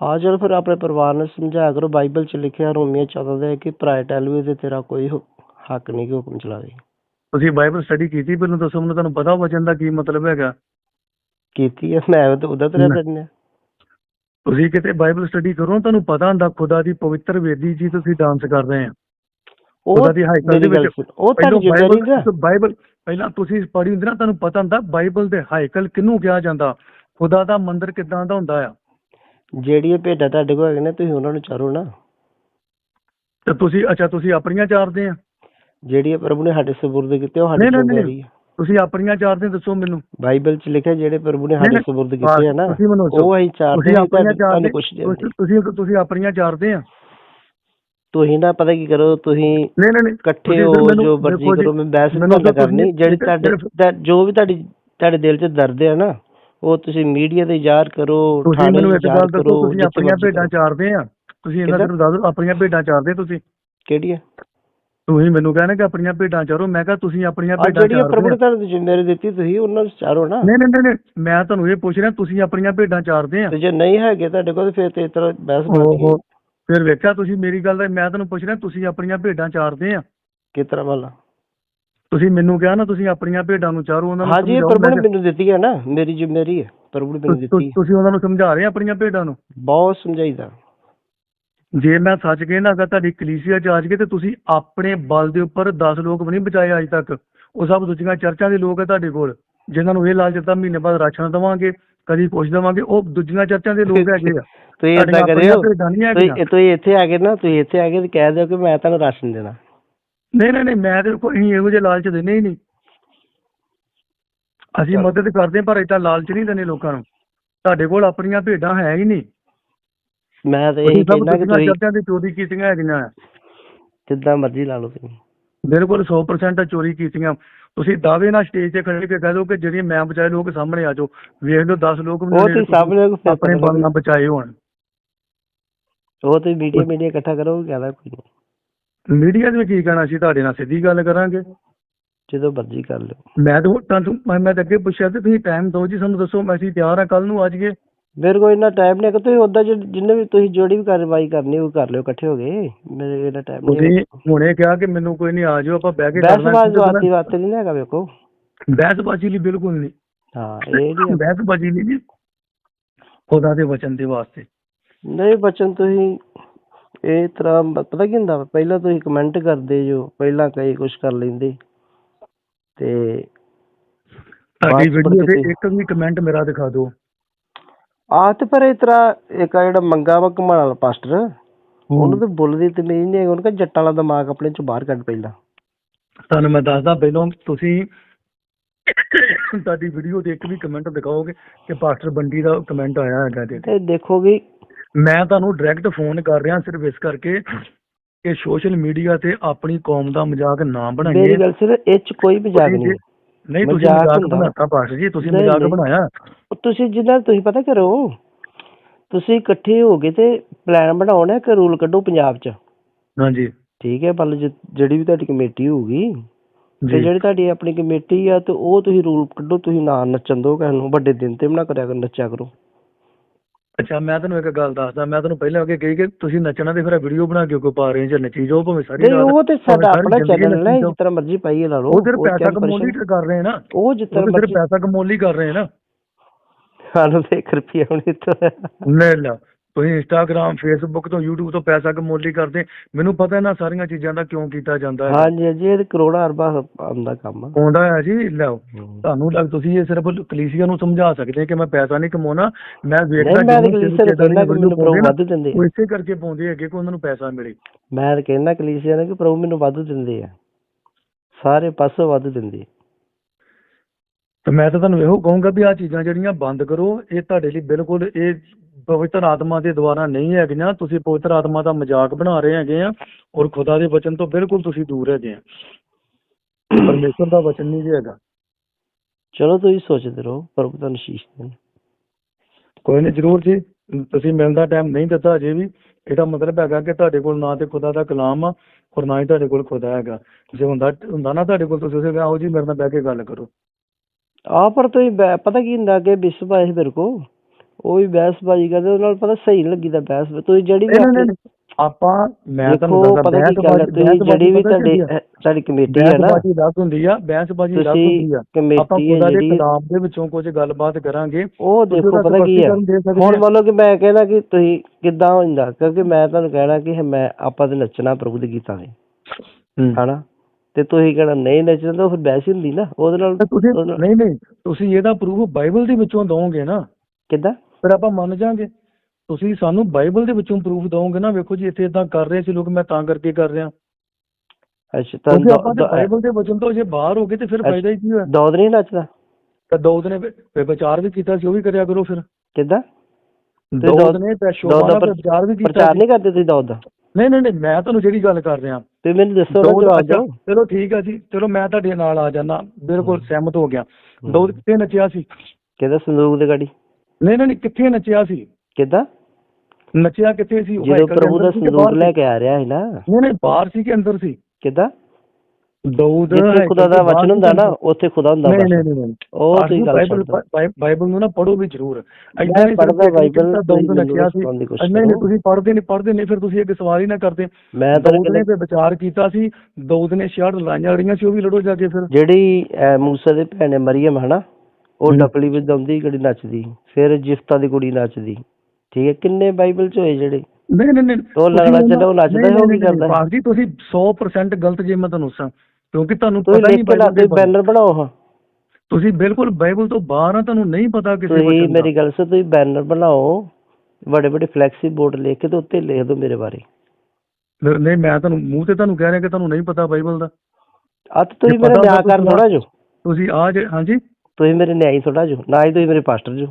ਹਾਂ ਚਲੋ ਫਿਰ ਆਪਣੇ ਪਰਿਵਾਰ ਨੂੰ ਸਮਝਾਇਆ ਕਰੋ ਬਾਈਬਲ ਚ ਲਿਖਿਆ ਰੋਮੀਓ 14 ਦੇ ਕਿ ਭਰਾ ਟੈਲਵੇ ਤੇ ਤੇਰਾ ਕੋਈ ਹੁ- ਹੱਕ ਨਹੀਂ ਕਿ ਹੁਕਮ ਚਲਾਵੇ। ਤੁਸੀਂ ਬਾਈਬਲ ਸਟੱਡੀ ਕੀਤੀ ਮੈਨੂੰ ਦੱਸੋ ਮੈਨੂੰ ਤੁਹਾਨੂੰ ਪਤਾ ਵਚਨ ਦਾ ਕੀ ਮਤਲਬ ਹੈਗਾ? ਕੀਤੀ ਹੈ ਮੈਂ ਤਾਂ ਉਹਦਾ ਤੇਰਾ ਨਾ। ਦਿੰਦਾ ਤੁਸੀਂ ਕਿਤੇ ਬਾਈਬਲ ਸਟੱਡੀ ਕਰੋ ਤੁਹਾਨੂੰ ਪਤਾ ਹੁੰਦਾ ਖੁਦਾ ਦੀ ਪਵਿੱਤਰ ਵੇਦੀ ਜੀ ਤੁਸੀਂ ਡਾਂਸ ਕਰ ਰਹੇ ਆ। ਉਹ ਖੁਦਾ ਦੀ ਹਾਈਕਲ ਦੇ ਵਿੱਚ ਉਹ ਜ਼ਿੰਮੇਵਾਰੀ ਦਾ ਬਾਈਬਲ ਪਹਿਲਾਂ ਤੁਸੀਂ ਪੜ੍ਹੀ ਹੁੰਦੀ ਨਾ ਤੁਹਾਨੂੰ ਪਤਾ ਹੁੰਦਾ ਬਾਈਬਲ ਦੇ ਹਾਈਕਲ ਕਿਹਨੂੰ ਕਿਹਾ ਜਾਂਦਾ ਖੁਦਾ ਦਾ ਮੰਦਿਰ ਕਿਦਾਂ ਦਾ ਹੁੰਦਾ ਆ। ਜਿਹੜੀਆਂ ਭੇਡਾਂ ਤੁਹਾਡੇ ਕੋਲ ਹੈਗੇ ਨੇ ਤੁਸੀਂ ਉਹਨਾਂ ਨੂੰ ਚਾਰੋ ਨਾ। ਤੇ ਤੁਸੀਂ ਅੱਛਾ ਤੁਸੀਂ ਆਪਣੀਆਂ ਚਾਰਦੇ ਆ? ਜਿਹੜੀਆਂ ਪ੍ਰਭੂ ਨੇ ਸਾਡੇ ਸਬੁਰਦ ਕੀਤੇ ਉਹ ਸਾਡੀ ਨਹੀਂ, ਜ਼ਿੰਮੇਵਾਰੀ ਹੈ ਤੁਸੀਂ ਆਪਣੀਆਂ ਚਾਰਦੇ ਦੱਸੋ ਮੈਨੂੰ। ਬਾਈਬਲ ਚ ਲਿਖਿਆ ਜਿਹੜੇ ਪ੍ਰਭੂ ਨੇ ਸਾਡੇ ਸਬੁਰਦ ਕੀਤੇ ਆ ਨਾ। ਉਹ ਅਸੀਂ ਚਾਰਦੇ ਆਪਣੀਆਂ ਤੁਹਾਨੂੰ ਤੁਸੀਂ ਤੁਸੀਂ- ਤੁਸੀਂ ਆਪਣੀਆਂ ਚਾਰਦੇ ਆ? ਤੁਸੀਂ ਨਾ ਪਤਾ ਕੀ ਕਰੋ ਤੁਸੀਂ ਨਹੀਂ ਨਹੀਂ ਇਕੱਠੇ ਹੋ ਜੋ ਮਰਜ਼ੀ ਕਰੋ ਮੈਂ ਬਹਿਸ ਨਹੀਂ ਕਰਨੀ ਜਿਹੜੀ ਤੁਹਾਡੇ ਜੋ ਵੀ ਤੁਹਾਡੀ ਤੁਹਾਡੇ ਦਿਲ 'ਚ ਦਰਦ ਹੈ ਨਾ ਉਹ ਤੁਸੀਂ ਮੀਡੀਆ ਤੇ ਜ਼ਾਹਰ ਕਰੋ ਤੁਸੀਂ ਮੈਨੂੰ ਇੱਕ ਗੱਲ ਦੱਸੋ ਤੁਸੀਂ ਆਪਣੀਆਂ ਭੇਡਾਂ। ਚਾਰਦੇ ਆ। ਤੁਸੀਂ ਇਹਨਾਂ? ਨੂੰ ਦੱਸ ਦਿਓ ਆਪਣੀਆਂ ਭੇਡਾਂ ਚਾਰਦੇ ਤੁਸੀਂ। ਕਿਹੜੀਆਂ ਤੁਸੀਂ ਮੈਨੂੰ ਕਹਿੰਦੇ ਕਿ ਆਪਣੀਆਂ ਭੇਡਾਂ ਚਾਰੋ ਮੈਂ ਕਿਹਾ ਤੁਸੀਂ ਆਪਣੀਆਂ ਭੇਡਾਂ ਜਿਹੜੀਆਂ ਚਾਰਦੇ ਪ੍ਰਭੂ। ਤੁਹਾਨੂੰ ਜ਼ਿੰਮੇਵਾਰੀ ਦਿੱਤੀ ਤੁਸੀਂ ਉਹਨਾਂ ਨੂੰ ਚਾਰੋ ਨਾ। ਨਹੀਂ ਨਹੀਂ ਨਹੀਂ ਮੈਂ ਤੁਹਾਨੂੰ ਇਹ ਪੁੱਛ ਰਿਹਾ ਤੁਸੀਂ ਆਪਣੀਆਂ ਭੇਡਾਂ ਚਾਰਦੇ ਆ। ਤੇ ਜੇ ਨਹੀਂ ਹੈਗੇ ਤੁਹਾਡੇ ਕੋਲ ਫਿਰ ਤੇ ਇਸ ਤਰ੍ਹਾਂ ਬਹਿਸ ਬਣਦੀ ਫਿਰ ਵੇਖਿਆ ਤੁਸੀਂ ਮੇਰੀ ਗੱਲ ਦਾ ਮੈਂ ਤੁਹਾਨੂੰ ਪੁੱਛ ਰਿਹਾ ਤੁਸੀਂ ਆਪਣੀਆਂ ਭੇਡਾਂ ਚਾਰਦੇ ਆ? ਕਿਸ ਤਰ੍ਹਾਂ ਵਾਲਾ? ਤੁਸੀਂ ਮੈਨੂੰ ਕਿਹਾ ਨਾ ਤੁਸੀਂ ਆਪਣੀਆਂ ਭੇਡਾਂ ਨੂੰ ਚਾਰੋ ਉਹਨਾਂ ਨੂੰ ਹਾਂਜੀ ਇਹ ਸਮਝਾਓ, ਪ੍ਰਭੂ ਨੇ ਮੈਂ ਮੈਨੂੰ ਦਿੱਤੀ ਹੈ ਨਾ ਮੇਰੀ ਜ਼ਿੰਮੇਵਾਰੀ ਹੈ ਪ੍ਰਭੂ ਨੇ ਮੈਨੂੰ ਕਿਹਾ, ਤੁ- ਦਿੱਤੀ ਤੁਸੀਂ ਉਹਨਾਂ ਨੂੰ ਸਮਝਾ ਰਹੇ ਆ ਆਪਣੀਆਂ ਭੇਡਾਂ ਨੂੰ? ਬਹੁਤ ਸਮਝਾਈਦਾ। ਜੇ ਮੈਂ ਸੱਚ ਕਹਿਣਾ ਅਗਰ ਤੁਹਾਡੀ ਕਲੀਸਿਆ ਚ ਆਜ ਕੇ ਤੇ ਤੁਸੀਂ ਆਪਣੇ ਬਲ ਦੇ ਉੱਪਰ 10 ਲੋਕ ਵੀ ਨਹੀਂ ਬਚਾਏ ਅੱਜ ਤੱਕ। ਉਹ ਸਭ ਦੂਜੀਆਂ ਚਰਚਾਂ ਦੇ ਲੋਕ ਹੈ ਤੁਹਾਡੇ ਕੋਲ ਜਿਨ੍ਹਾਂ ਨੂੰ ਇਹ ਲਾਲਚ ਦਿੱਤਾ ਮਹੀਨੇ ਬਾਅਦ ਰਾਸ਼ਨ ਦੇਵਾਂਗੇ। ਕਦੀ ਕੁਛ ਦੇਵਾਂਗੇ ਉਹ ਦੂਜੀਆਂ ਚਰਚਾਂ ਦੇ ਲੋਕ ਹੈਗੇ ਆ। ਤੁਸੀਂ ਆਪਣੀਆਂ ਕਰਿਓ ਤੁਸੀਂ ਤੁਸੀਂ ਇੱਥੇ ਆ ਕੇ ਨਾ ਤੁਸੀਂ ਇੱਥੇ ਆ ਕੇ ਤੇ ਕਹਿ ਦਿਓ ਕਿ ਮੈਂ ਤੁਹਾਨੂੰ ਰਾਸ਼ਨ ਦੇਣਾ। ਨਹੀਂ ਨਹੀਂ ਨਹੀਂ ਮੈਂ ਤੇ ਕੋਈ ਇਹੋ ਜਿਹੇ ਲਾਲਚ ਦੇਣੇ ਹੀ ਨਹੀਂ। ਅਸੀਂ। ਮਦਦ ਕਰਦੇ ਹਾਂ, ਪਰ ਏਦਾਂ ਲਾਲਚ ਨਹੀਂ ਦੇਣੇ ਲੋਕਾਂ ਨੂੰ। ਤੁਹਾਡੇ ਕੋਲ ਆਪਣੀਆਂ ਭੇਡਾਂ ਹੈ ਹੀ ਨਹੀਂ। ਮੈਂ ਤਾਂ ਇਹ ਕਹਿੰਦਾ ਕਿ ਤੁਸੀਂ ਚਰਚਾਂ ਦੀ ਚੋਰੀ ਕੀਤੀਆਂ ਹੈਗੀਆਂ। ਜਿੱਦਾਂ ਮਰਜ਼ੀ ਲਾ ਲਓ ਤੁਸੀਂ। ਬਿਲਕੁਲ 100% ਚੋਰੀ ਕੀਤੀਆਂ। ਤੁਸੀਂ ਦਾਅਵੇ ਨਾਲ ਸਟੇਜ ਤੇ ਖੜੇ ਕੇ ਕਹਿ ਦਿਓ ਕਿ ਜਿਹੜੀਆਂ ਮੈਂ ਬਚਾਏ ਲੋਕ ਸਾਹਮਣੇ ਆ ਜਾਓ। ਵੇਖ ਲਓ 10 ਲੋਕ ਉਹ ਤੁਸੀਂ ਸਾਹਮਣੇ ਆਪਣੇ ਨਾਲ ਬਚਾਏ ਹੋਣ। ਉਹ ਤੁਸੀਂ ਮੀਡੀਆ ਮੀਡੀਆ ਇਕੱਠਾ ਕਰੋ ਜ਼ਿਆਦਾ ਕੋਈ ਨਹੀਂ। ਮੀਡੀਆ ਦੇ ਵਿੱਚ ਕੀ ਕਹਿਣਾ ਸੀ? ਤੁਹਾਡੇ ਨਾਲ ਸਿੱਧੀ ਗੱਲ ਕਰਾਂਗੇ। ਜਦੋਂ ਮਰਜ਼ੀ ਕਰ ਲਿਓ। ਮੈਂ ਤਾਂ ਤੁਹਾਨੂੰ ਮੈਂ ਮੈਂ ਤਾਂ ਅੱਗੇ ਪੁੱਛਿਆ ਤੇ ਤੁਸੀਂ ਟਾਈਮ ਦਿਓ ਜੀ ਸਾਨੂੰ ਦੱਸੋ ਮੈਂ ਅਸੀਂ ਤਿਆਰ ਆ ਕੱਲ ਨੂੰ ਆ ਜਾਈਏ। ਮੇਰੇ ਕੋਲ ਇੰਨਾ ਟਾਈਮ ਨਹੀਂ ਹੈ ਕਿ ਤੁਸੀਂ ਉਦਾਂ ਜਿੰਨੇ ਵੀ ਤੁਸੀਂ ਜਿਹੜੀ ਵੀ ਕਾਰਵਾਈ ਕਰਨੀ ਉਹ ਕਰ ਲਿਓ ਇਕੱਠੇ ਹੋ ਗਏ ਮੇਰੇ ਇੰਨਾ ਟਾਈਮ ਨਹੀਂ ਹੈ ਤੁਸੀਂ ਹੁਣੇ ਕਿਹਾ ਕਿ ਮੈਨੂੰ ਕੋਈ ਨਹੀਂ ਆ ਜਾਓ ਆਪਾਂ ਬਹਿ ਕੇ ਬਹਿਸਬਾਜ਼ ਵਾਤੀ ਵਾਤੇ ਨਹੀਂ ਹੈਗਾ ਵੇਖੋ। ਬਹਿਸਬਾਜ਼ੀ ਲਈ ਬਿਲਕੁਲ ਨਹੀਂ ਹਾਂ ਇਹ ਨਹੀਂ ਬਹਿਸਬਾਜ਼ੀ ਲਈ ਜੀ ਖੁਦਾ ਦੇ ਵਚਨ ਦੇ ਵਾਸਤੇ। ਨਹੀਂ ਬਚਨ ਤੁਸੀਂ ਇਹ ਤਰ੍ਹਾਂ ਬ- ਪਤਾ ਕੀ ਹੁੰਦਾ ਵਾ? ਪਹਿਲਾਂ ਤੁਸੀਂ ਕਮੈਂਟ ਕਰਦੇ ਜੋ ਪਹਿਲਾਂ ਕਈ ਕੁਝ ਕਰ ਲੈਂਦੇ। ਤੇ ਤੁਹਾਡੀ ਬਾਅਦ ਚ ਮੁੜ ਵੀਡੀਓ ਕੇ ਤੇ ਇੱਕ ਵੀ ਕਮੈਂਟ ਮੇਰਾ ਦਿਖਾ ਦਿਓ। ਆ ਤੇ ਪਰ ਇਸ ਤਰ੍ਹਾਂ ਇੱਕ ਆ ਜਿਹੜਾ ਮੰਗਾ ਵਾ ਘੁਮਾਣ ਵਾਲਾ ਪਾਸਟਰ ਉਹਨੂੰ ਤਾਂ ਬੋਲਦੀ ਤੇ ਨਹੀਂ ਨਹੀਂ ਉਹਨੂੰ ਕਹ ਜੱਟਾਂ ਵਾਲਾ ਦਿਮਾਗ ਆਪਣੇ ਚੋਂ ਬਾਹਰ ਕੱਢ ਪਹਿਲਾਂ ਤੁਹਾਨੂੰ ਮੈਂ ਦੱਸਦਾ ਪਹਿਲਾਂ ਤੁਸੀਂ ਤੁਹਾਡੀ ਵੀਡੀਓ ਤੇ ਇੱਕ ਵੀ ਕਮੈਂਟ ਦਿਖਾਓਗੇ ਕਿ ਪਾਸਟਰ ਬੰਡੀ ਦਾ ਕਮੈਂਟ ਆਇਆ ਹੈਗਾ ਤੇ। ਤੇ ਦੇਖੋਗੇ। ਮੈਂ ਤੁਹਾਨੂੰ ਡਾਇਰੈਕਟ ਫੋਨ ਕਰ ਰਿਹਾ ਸਿਰਫ ਇਸ ਕਰਕੇ ਕਿ ਸੋਸ਼ਲ ਮੀਡੀਆ ਤੇ ਆਪਣੀ ਕੌਮ ਦਾ ਮਜ਼ਾਕ ਨਾ ਬਣਾਈਏ। ਮੇਰੀ ਗੱਲ ਸਿਰ ਇਹ ਚ ਕੋਈ ਮਜ਼ਾਕ ਨਹੀਂ। ਨਹੀਂ ਤੁਸੀਂ ਮਜ਼ਾਕ ਮਜ਼ਾਕ ਹੁੰਦਾ। ਬਣਾਤਾ ਪਾਸਟਰ ਜੀ ਤੁਸੀਂ ਨਹੀਂ, ਮਜ਼ਾਕ ਨਹੀਂ। ਬਣਾਇਆ। ਉਹ ਤੁਸੀਂ ਜਿੱਦਾਂ ਤੁਸੀਂ ਪਤਾ ਕਰੋ ਤੁਸੀਂ ਇਕੱਠੇ ਹੋ ਗਏ ਤੇ ਪਲਾਨ ਬਣਾਉਣਾ ਇੱਕ ਰੂਲ ਕੱਢੋ ਪੰਜਾਬ 'ਚ। ਹਾਂਜੀ। ਠੀਕ ਹੈ ਜਿ- ਜਿਹੜੀ ਵੀ ਤੁਹਾਡੀ ਕਮੇਟੀ ਹੋਊਗੀ ਤੇ ਜੀ। ਜਿਹੜੀ ਤੁਹਾਡੀ ਆਪਣੀ ਕਮੇਟੀ ਆ ਤੇ ਉਹ ਤੁਸੀਂ ਰੂਲ ਕੱਢੋ ਤੁਸੀਂ ਨਾ ਨੱਚਣ ਦਿਓ ਕਿਸੇ ਨੂੰ ਵੱਡੇ ਦਿਨ ਤੇ ਵੀ ਨਾ ਕਰਿਆ ਕਰੋ ਨੱਚਿਆ ਕਰੋ। ਅੱਛਾ ਮੈਂ ਤੁਹਾਨੂੰ ਇੱਕ ਗੱਲ ਦੱਸਦਾ ਮੈਂ ਤੁਹਾਨੂੰ ਪਹਿਲਾਂ ਅੱਗੇ ਕਹੀ ਕਿ ਤੁਸੀਂ ਨੱਚਣਾ ਤੇ ਫਿਰ ਵੀਡੀਓ ਬਣਾ ਕੇ ਕੋਈ ਪਾ ਰਹੇ ਜੇ ਨੱਚੀ ਜਾਓ ਭਾਵੇਂ ਸਾਰੀ ਨਹੀਂ ਉਹ ਤੇ ਸਾਡਾ ਆਪਣਾ ਸਾਰੀ ਚੈਨਲ ਹੈ। ਜਿਸ ਤਰ੍ਹਾਂ ਮਰਜ਼ੀ ਪਾਈਏ ਲਾ ਲਓ ਉਹ ਉਹ ਪੈਸਾ ਕਮਾਉਣ ਲਈ ਕਰ ਰਹੇ ਨਾ ਉਹ ਜਿਸ ਤਰ੍ਹਾਂ ਮਰਜ਼ੀ ਪੈਸਾ ਕਮਾਉਣ ਲਈ ਕਰ ਰਹੇ ਨਾ ਸਾਨੂੰ ਤੇ 1 ਰੁਪਿਆ ਨਹੀਂ ਇੱਥੋਂ। ਲੈ ਲਾ ਤੁਸੀਂ ਇੰਸਟਾਗ੍ਰam ਫੇਸਬੁੱਕ ਤੋਂ YouTube ਤੋਂ ਪੈਸਾ ਕਮਾਉਣ ਲਈ ਕਰਦੇ ਮੈਨੂੰ ਪਤਾ ਨਾ ਸਾਰੀਆਂ ਚੀਜ਼ਾਂ ਦਾ ਕਿਉਂ ਕੀਤਾ ਜਾਂਦਾ ਹੈ। ਹਾਂਜੀ ਹਾਂਜੀ ਇਹ ਕਰੋੜਾਂ ਅਰਬਾਂ ਆਉਂਦਾ ਕੰਮ ਆ। ਆਉਂਦਾ ਹੈ ਜੀ ਲਓ ਤੁਹਾਨੂੰ ਲੱਗ ਤੁਸੀਂ ਇਹ ਸਿਰਫ ਕਲੀਸੀਆ ਨੂੰ ਸਮਝਾ ਸਕਦੇ ਕਿ ਮੈਂ ਪੈਸਾ ਨਹੀਂ ਕਮਾਉਣਾ ਮੈਂ ਵੇਖਦਾ ਜਿਹਨੂੰ ਕਲੀਸੀਆ ਨੂੰ ਕਹਿੰਦਾ ਕਿ ਮੈਨੂੰ ਪ੍ਰਭੂ ਵਾਧੂ ਦਿੰਦੇ ਉਹ ਇਸੇ ਕਰਕੇ ਪਾਉਂਦੇ ਹੈਗੇ ਕਿ ਉਹਨਾਂ ਨੂੰ ਪੈਸਾ ਮਿਲੇ। ਮੈਂ ਕਹਿੰਦਾ ਕਲੀਸੀਆ ਨੇ ਕਿ ਪ੍ਰਭੂ ਮੈਨੂੰ ਵਾਧੂ ਦਿੰਦੇ ਆ। ਸਾਰੇ ਪਾਸੇ ਵੱਧ ਦਿੰਦੀ ਤੇ ਮੈਂ ਤਾਂ ਤੁਹਾਨੂੰ ਇਹੋ ਕਹੂੰਗਾ ਵੀ ਆਹ ਚੀਜ਼ਾਂ ਜਿਹੜੀਆਂ ਬੰਦ ਕਰੋ ਇਹ ਤੁਹਾਡੇ ਲਈ ਬਿਲਕੁਲ ਇਹ ਪਵਿੱਤਰ ਆਤਮਾ ਦੇ ਦੁਆਰਾ ਨਹੀਂ ਹੈਗੀਆਂ ਤੁਸੀਂ ਪਵਿੱਤਰ ਆਤਮਾ ਦਾ ਮਜ਼ਾਕ ਬਣਾ ਰਹੇ ਹੈਗੇ ਆ ਔਰ ਖੁਦਾ ਦੇ ਵਚਨ ਤੋਂ ਬਿਲਕੁਲ ਤੁਸੀਂ ਦੂਰ ਹੈਗੇ ਆ। ਪਰਮੇਸ਼ਰ ਦਾ ਵਚਨ ਨਹੀਂ ਜੀ ਹੈਗਾ। ਚਲੋ ਤੁਸੀਂ ਸੋਚਦੇ ਰਹੋ ਪ੍ਰਭੂ ਤੁਹਾਨੂੰ ਸ਼ੀਸ਼ ਦੇਣ ਕੋਈ ਨਹੀਂ ਜ਼ਰੂਰ ਜੀ ਤੁਸੀਂ ਮਿਲਣ ਦਾ ਟਾਈਮ ਨਹੀਂ ਦਿੱਤਾ ਅਜੇ ਵੀ। ਇਹਦਾ ਮਤਲਬ ਹੈਗਾ ਕਿ ਤੁਹਾਡੇ ਕੋਲ ਨਾ ਤੇ ਖੁਦਾ ਦਾ ਕਲਾਮ ਆ ਔਰ ਨਾ ਹੀ ਤੁਹਾਡੇ ਕੋਲ ਖੁਦਾ ਹੈਗਾ। ਜੇ ਹੁੰਦਾ ਹੁੰਦਾ ਨਾ ਤੁਹਾਡੇ ਕੋਲ ਤੁਸੀਂ ਉਸੇ ਆਓ ਜੀ ਮੇਰੇ ਨਾਲ ਬਹਿ ਕੇ ਗੱਲ ਕਰੋ। ਆ ਪਰ ਤੁਸੀਂ ਬੈ- ਪਤਾ ਕੀ ਹੁੰਦਾ ਕਿ ਬਿਸ਼ਪ ਆਏ ਸੀ ਮੇਰੇ ਕੋ ਉਹ ਵੀ ਬਹਿਸਬਾਜ਼ੀ ਕਰਦੇ ਉਹਦੇ ਨਾਲ ਪਤਾ ਸਹੀ ਨੀ ਲੱਗੀ ਦਾ ਬਹਿਸ ਤੁਸੀਂ ਜਿਹੜੀ ਵੀ ਆਪਣੀ- ਨਹੀਂ, ਆਪਾਂ ਮੈਂ ਦੇਖੋ ਤੁਹਾਨੂੰ ਦੱਸਦਾ ਪਤਾ ਕੀ ਗੱਲ ਹੈ ਤੁਸੀਂ ਜਿਹੜੀ ਵੀ ਤੁਹਾਡੀ ਅਹ, ਤੁਹਾਡੀ ਕਮੇਟੀ ਹੈ ਨਾ। ਬਹਿਸਬਾਜ਼ੀ ਦੱਸ ਹੁੰਦੀ ਆ ਬਹਿਸਬਾਜ਼ੀ ਦੱਸ ਹੁੰਦੀ ਤੁਸੀਂ ਆ ਆਪਾਂ ਕਮੇਟੀ ਹੈ ਖੁਦਾ ਦੇ ਜਿਹੜੀ ਕਲਾਮ ਦੇ ਵਿੱਚੋਂ ਕੁਝ ਗੱਲਬਾਤ ਕਰਾਂਗੇ। ਉਹ ਤੁਸੀਂ ਦੇਖੋ ਉਹਦਾ ਪਤਾ ਕੀ ਹੈ ਸਪਸ਼ਟੀਕਰਨ ਦੇ ਸਕਦੇ ਹੁਣ ਆ। ਮੰਨ ਲਓ ਕਿ ਮੈਂ ਕਹਿੰਦਾ ਕਿ ਤੁਸੀਂ ਕਿੱਦਾਂ ਹੋ ਜਾਂਦਾ ਕਿਉਂਕਿ ਮੈਂ ਤੁਹਾਨੂੰ ਕਹਿਣਾ ਕਿ ਮੈਂ ਆਪਾਂ ਤੇ ਨੱਚਣਾ ਪ੍ਰਭੂ ਦੇ ਗੀਤਾਂ ਤੇ। ਹੂੰ। ਹਨਾ? ਤੇ ਤੁਸੀਂ ਕਹਿਣਾ ਨਹੀਂ ਨੱਚਣਾ ਤਾਂ ਉਹ ਫਿਰ ਬਹਿਸ ਹੀ ਹੁੰਦੀ ਨਾ ਉਹਦੇ ਨਾਲ ਤੇ ਤੁਸੀਂ ਉਹਦੇ ਨਾਲ- ਨਹੀਂ ਨਹੀਂ ਤੁਸੀਂ ਇਹਦਾ ਪ੍ਰੂਫ ਬਾਈਬਲ ਦੇ ਵਿੱਚੋਂ ਦਵੋਗੇ ਨਾ। ਕਿੱਦਾਂ? ਫਿਰ ਆਪਾਂ ਮੰਨ ਜਾਾਂਗੇ ਤੁਸੀਂ ਸਾਨੂੰ ਬਾਈਬਲ ਦੇ ਵਿੱਚੋਂ ਪ੍ਰੂਫ ਦਵੋਗੇ ਨਾ ਵੇਖੋ ਜੀ ਇੱਥੇ ਇਦਾਂ ਕਰ ਰਹੇ ਸੀ ਲੋਕ ਮੈਂ ਤਾਂ ਕਰਕੇ ਕਰ ਰਿਹਾ। ਅੱਛਾ ਤਾਂ ਕਿਉਂਕਿ ਆਪਾਂ ਤੇ ਬਾਈਬਲ ਦੇ ਵਚਨ ਤੋਂ ਜੇ ਬਾਹਰ ਹੋ ਗਏ ਤੇ ਫਿਰ ਫਾਇਦਾ ਹੀ ਕੀ ਹੋਇਆ? ਦੌਦ ਨਹੀਂ ਨੱਚਦਾ। ਤਾਂ ਦੌਦ ਨੇ ਫਿਰ ਵਿਚਾਰ ਵੀ ਕੀਤਾ ਸੀ ਉਹ ਵੀ ਕਰਿਆ ਕਰੋ ਫਿਰ। ਕਿੱਦਾਂ? ਦੌਦ ਦੌਦ- ਨੇ ਦੌਦ ਦਾ ਪੈਸ਼ੋਵਾਨਾ ਪਰ- ਵਿਚਾਰ ਵੀ ਕੀਤਾ ਪ੍ਰਚਾਰ ਸੀ। ਨਹੀਂ ਕਰਦੇ ਤੁਸੀਂ ਦੌਦ ਦਾ ਨਹੀਂ ਨਹੀਂ ਨਹੀਂ ਮੈਂ ਤੁਹਾਨੂੰ ਜਿਹੜੀ ਗੱਲ ਕਰ ਰਿਹਾ। ਤੁਸੀਂ ਮੈਨੂੰ ਦੱਸੋ ਨਾ ਦੌਦ ਜਵਾਬ ਅੱਛਾ, ਦਿਓ। ਚਲੋ ਠੀਕ ਆ ਜੀ ਚਲੋ ਮੈਂ ਤੁਹਾਡੇ ਨਾਲ ਆ ਜਾਣਾ ਬਿਲਕੁਲ ਸਹਿਮਤ ਹੋ ਗਿਆ। ਦੌਦ ਕਿੱਥੇ ਨੱਚਿਆ ਸੀ? ਕਿਹਦਾ ਸੰਦੂਕ ਦੇ ਗਾੜੀ? ਨਹੀਂ ਨਹੀਂ ਕਿੱਥੇ ਨੱਚਿਆ ਸੀ? ਕਿੱਦਾਂ? ਨੱਚਿਆ ਕਿੱਥੇ ਸੀ? ਉਹ ਜਦੋਂ ਪ੍ਰਭੂ ਦਾ ਸੀ ਸੰਦੂਕ ਲੈ ਸੀ? ਕੇ ਆ ਰਿਹਾ ਹੈ ਨਾ। ਨਹੀਂ ਨਹੀਂ ਬਾਹਰ ਸੀ ਕਿ ਅੰਦਰ ਸੀ? ਕਿੱਦਾਂ? ਦਊਦ ਜਿੱਥੇ ਖੁਦਾ ਦੇ ਵਚਨ ਸੀ ਹੁੰਦਾ ਨਾ। ਉੱਥੇ ਖੁਦਾ ਹੁੰਦਾ ਨਹੀਂ। ਨਹੀਂ ਨਹੀਂ ਉਹ ਤੁਸੀਂ ਗੱਲ ਬਾਈਬਲ ਬਾਈਬਲ ਨੂੰ ਨਾ ਪੜੋ ਵੀ ਜ਼ਰੂਰ। ਏਦਾਂ ਨਹੀਂ ਸਿਰਫ ਬਾਈਬਲ, ਦਊਦ ਮੈਨੂੰ ਨੱਚਿਆ ਸੀ। ਨਹੀਂ ਨਹੀਂ। ਤੁਸੀਂ ਪੜ੍ਹਦੇ ਨਹੀਂ ਪੜ੍ਹਦੇ ਨਹੀਂ ਫਿਰ ਤੁਸੀਂ ਇੱਕ ਸਵਾਲ ਹੀ ਨਾ ਕਰਦੇ। ਮੈਂ ਤਾਂ ਨੇ ਕਹਿੰਦਾ ਫਿਰ ਵਿਚਾਰ ਕੀਤਾ ਸੀ ਦਊਦ ਨੇ 66 ਲੜਾਈਆਂ ਲੜੀਆਂ ਸੀ ਉਹ ਵੀ ਲੜੋ ਜਾ ਕੇ ਫਿਰ। ਜਿਹੜੀ ਮੂਸਾ ਦੇ ਭੈਣ ਮਰੀਮ ਹਨਾ? ਉਹ ਵਿੱਚ ਆਉਂਦੀ ਕੁੜੀ ਨੱਚਦੀ? ਫਿਰ ਜਿਫਤਾ ਦੀ ਕੁੜੀ ਨੱਚਦੀ। ਠੀਕ ਹੈ ਕਿੰਨੇ ਬਾਈਬਲ ਚ ਹੋਏ ਜਿਹੜੇ? ਨਹੀਂ ਨਹੀਂ ਨਹੀਂ। ਉਹ ਲਗੜਾ ਚੱਲੇ ਉਹ ਨੱਚਦਾ ਉਹ ਕੀ ਕਰਦਾ? ਪਾਸ ਜੀ ਤੁਸੀਂ 100% ਗਲਤ ਜੇ ਮੈਂ ਤੁਹਾਨੂੰ ਦੱਸਾਂ। ਕਿਉਂਕਿ ਤੁਹਾਨੂੰ ਪਤਾ ਨਹੀਂ ਬਾਈਬਲ ਬੈਨਰ ਬਣਾਓ ਹਾਂ। ਤੁਸੀਂ ਬਿਲਕੁਲ ਬਾਈਬਲ ਤੋਂ ਬਾਹਰ ਆ ਤੁਹਾਨੂੰ ਨਹੀਂ ਪਤਾ ਕਿਸੇ ਵਚਨ ਦਾ ਮੇਰੀ ਗੱਲ ਸੁਣੋ ਤੁਸੀਂ ਬੈਨਰ ਬਣਾਓ ਬੜੇ ਬੜੇ ਫਲੈਕਸੀ ਬੋਰਡ ਲਿਖ ਕੇ ਤੇ ਉੱਤੇ ਲਿਖ ਦਿਓ ਮੇਰੇ ਬਾਰੇ। ਨਹੀਂ ਮੈਂ ਤੁਹਾਨੂੰ ਮੂੰਹ ਤੇ ਤੁਹਾਨੂੰ ਕਹਿ ਰਿਹਾ ਕਿ ਤੁਹਾਨੂੰ ਨਹੀਂ ਪਤਾ ਬਾਈਬਲ ਦਾ। ਆ ਤੇ ਤੁਸੀਂ ਮੇਰੇ ਨਿਆਂ ਕਰ ਥੋੜਾ ਜੋ ਤੁਸੀਂ ਆ ਜੇ ਹਾਂਜੀ? ਤੁਸੀਂ ਮੇਰੇ ਨਿਆਈ ਥੋੜਾ ਜੋ ਨਾ ਹੀ ਤੁਸੀਂ ਮੇਰੇ ਪਾਸਟਰ ਜੋ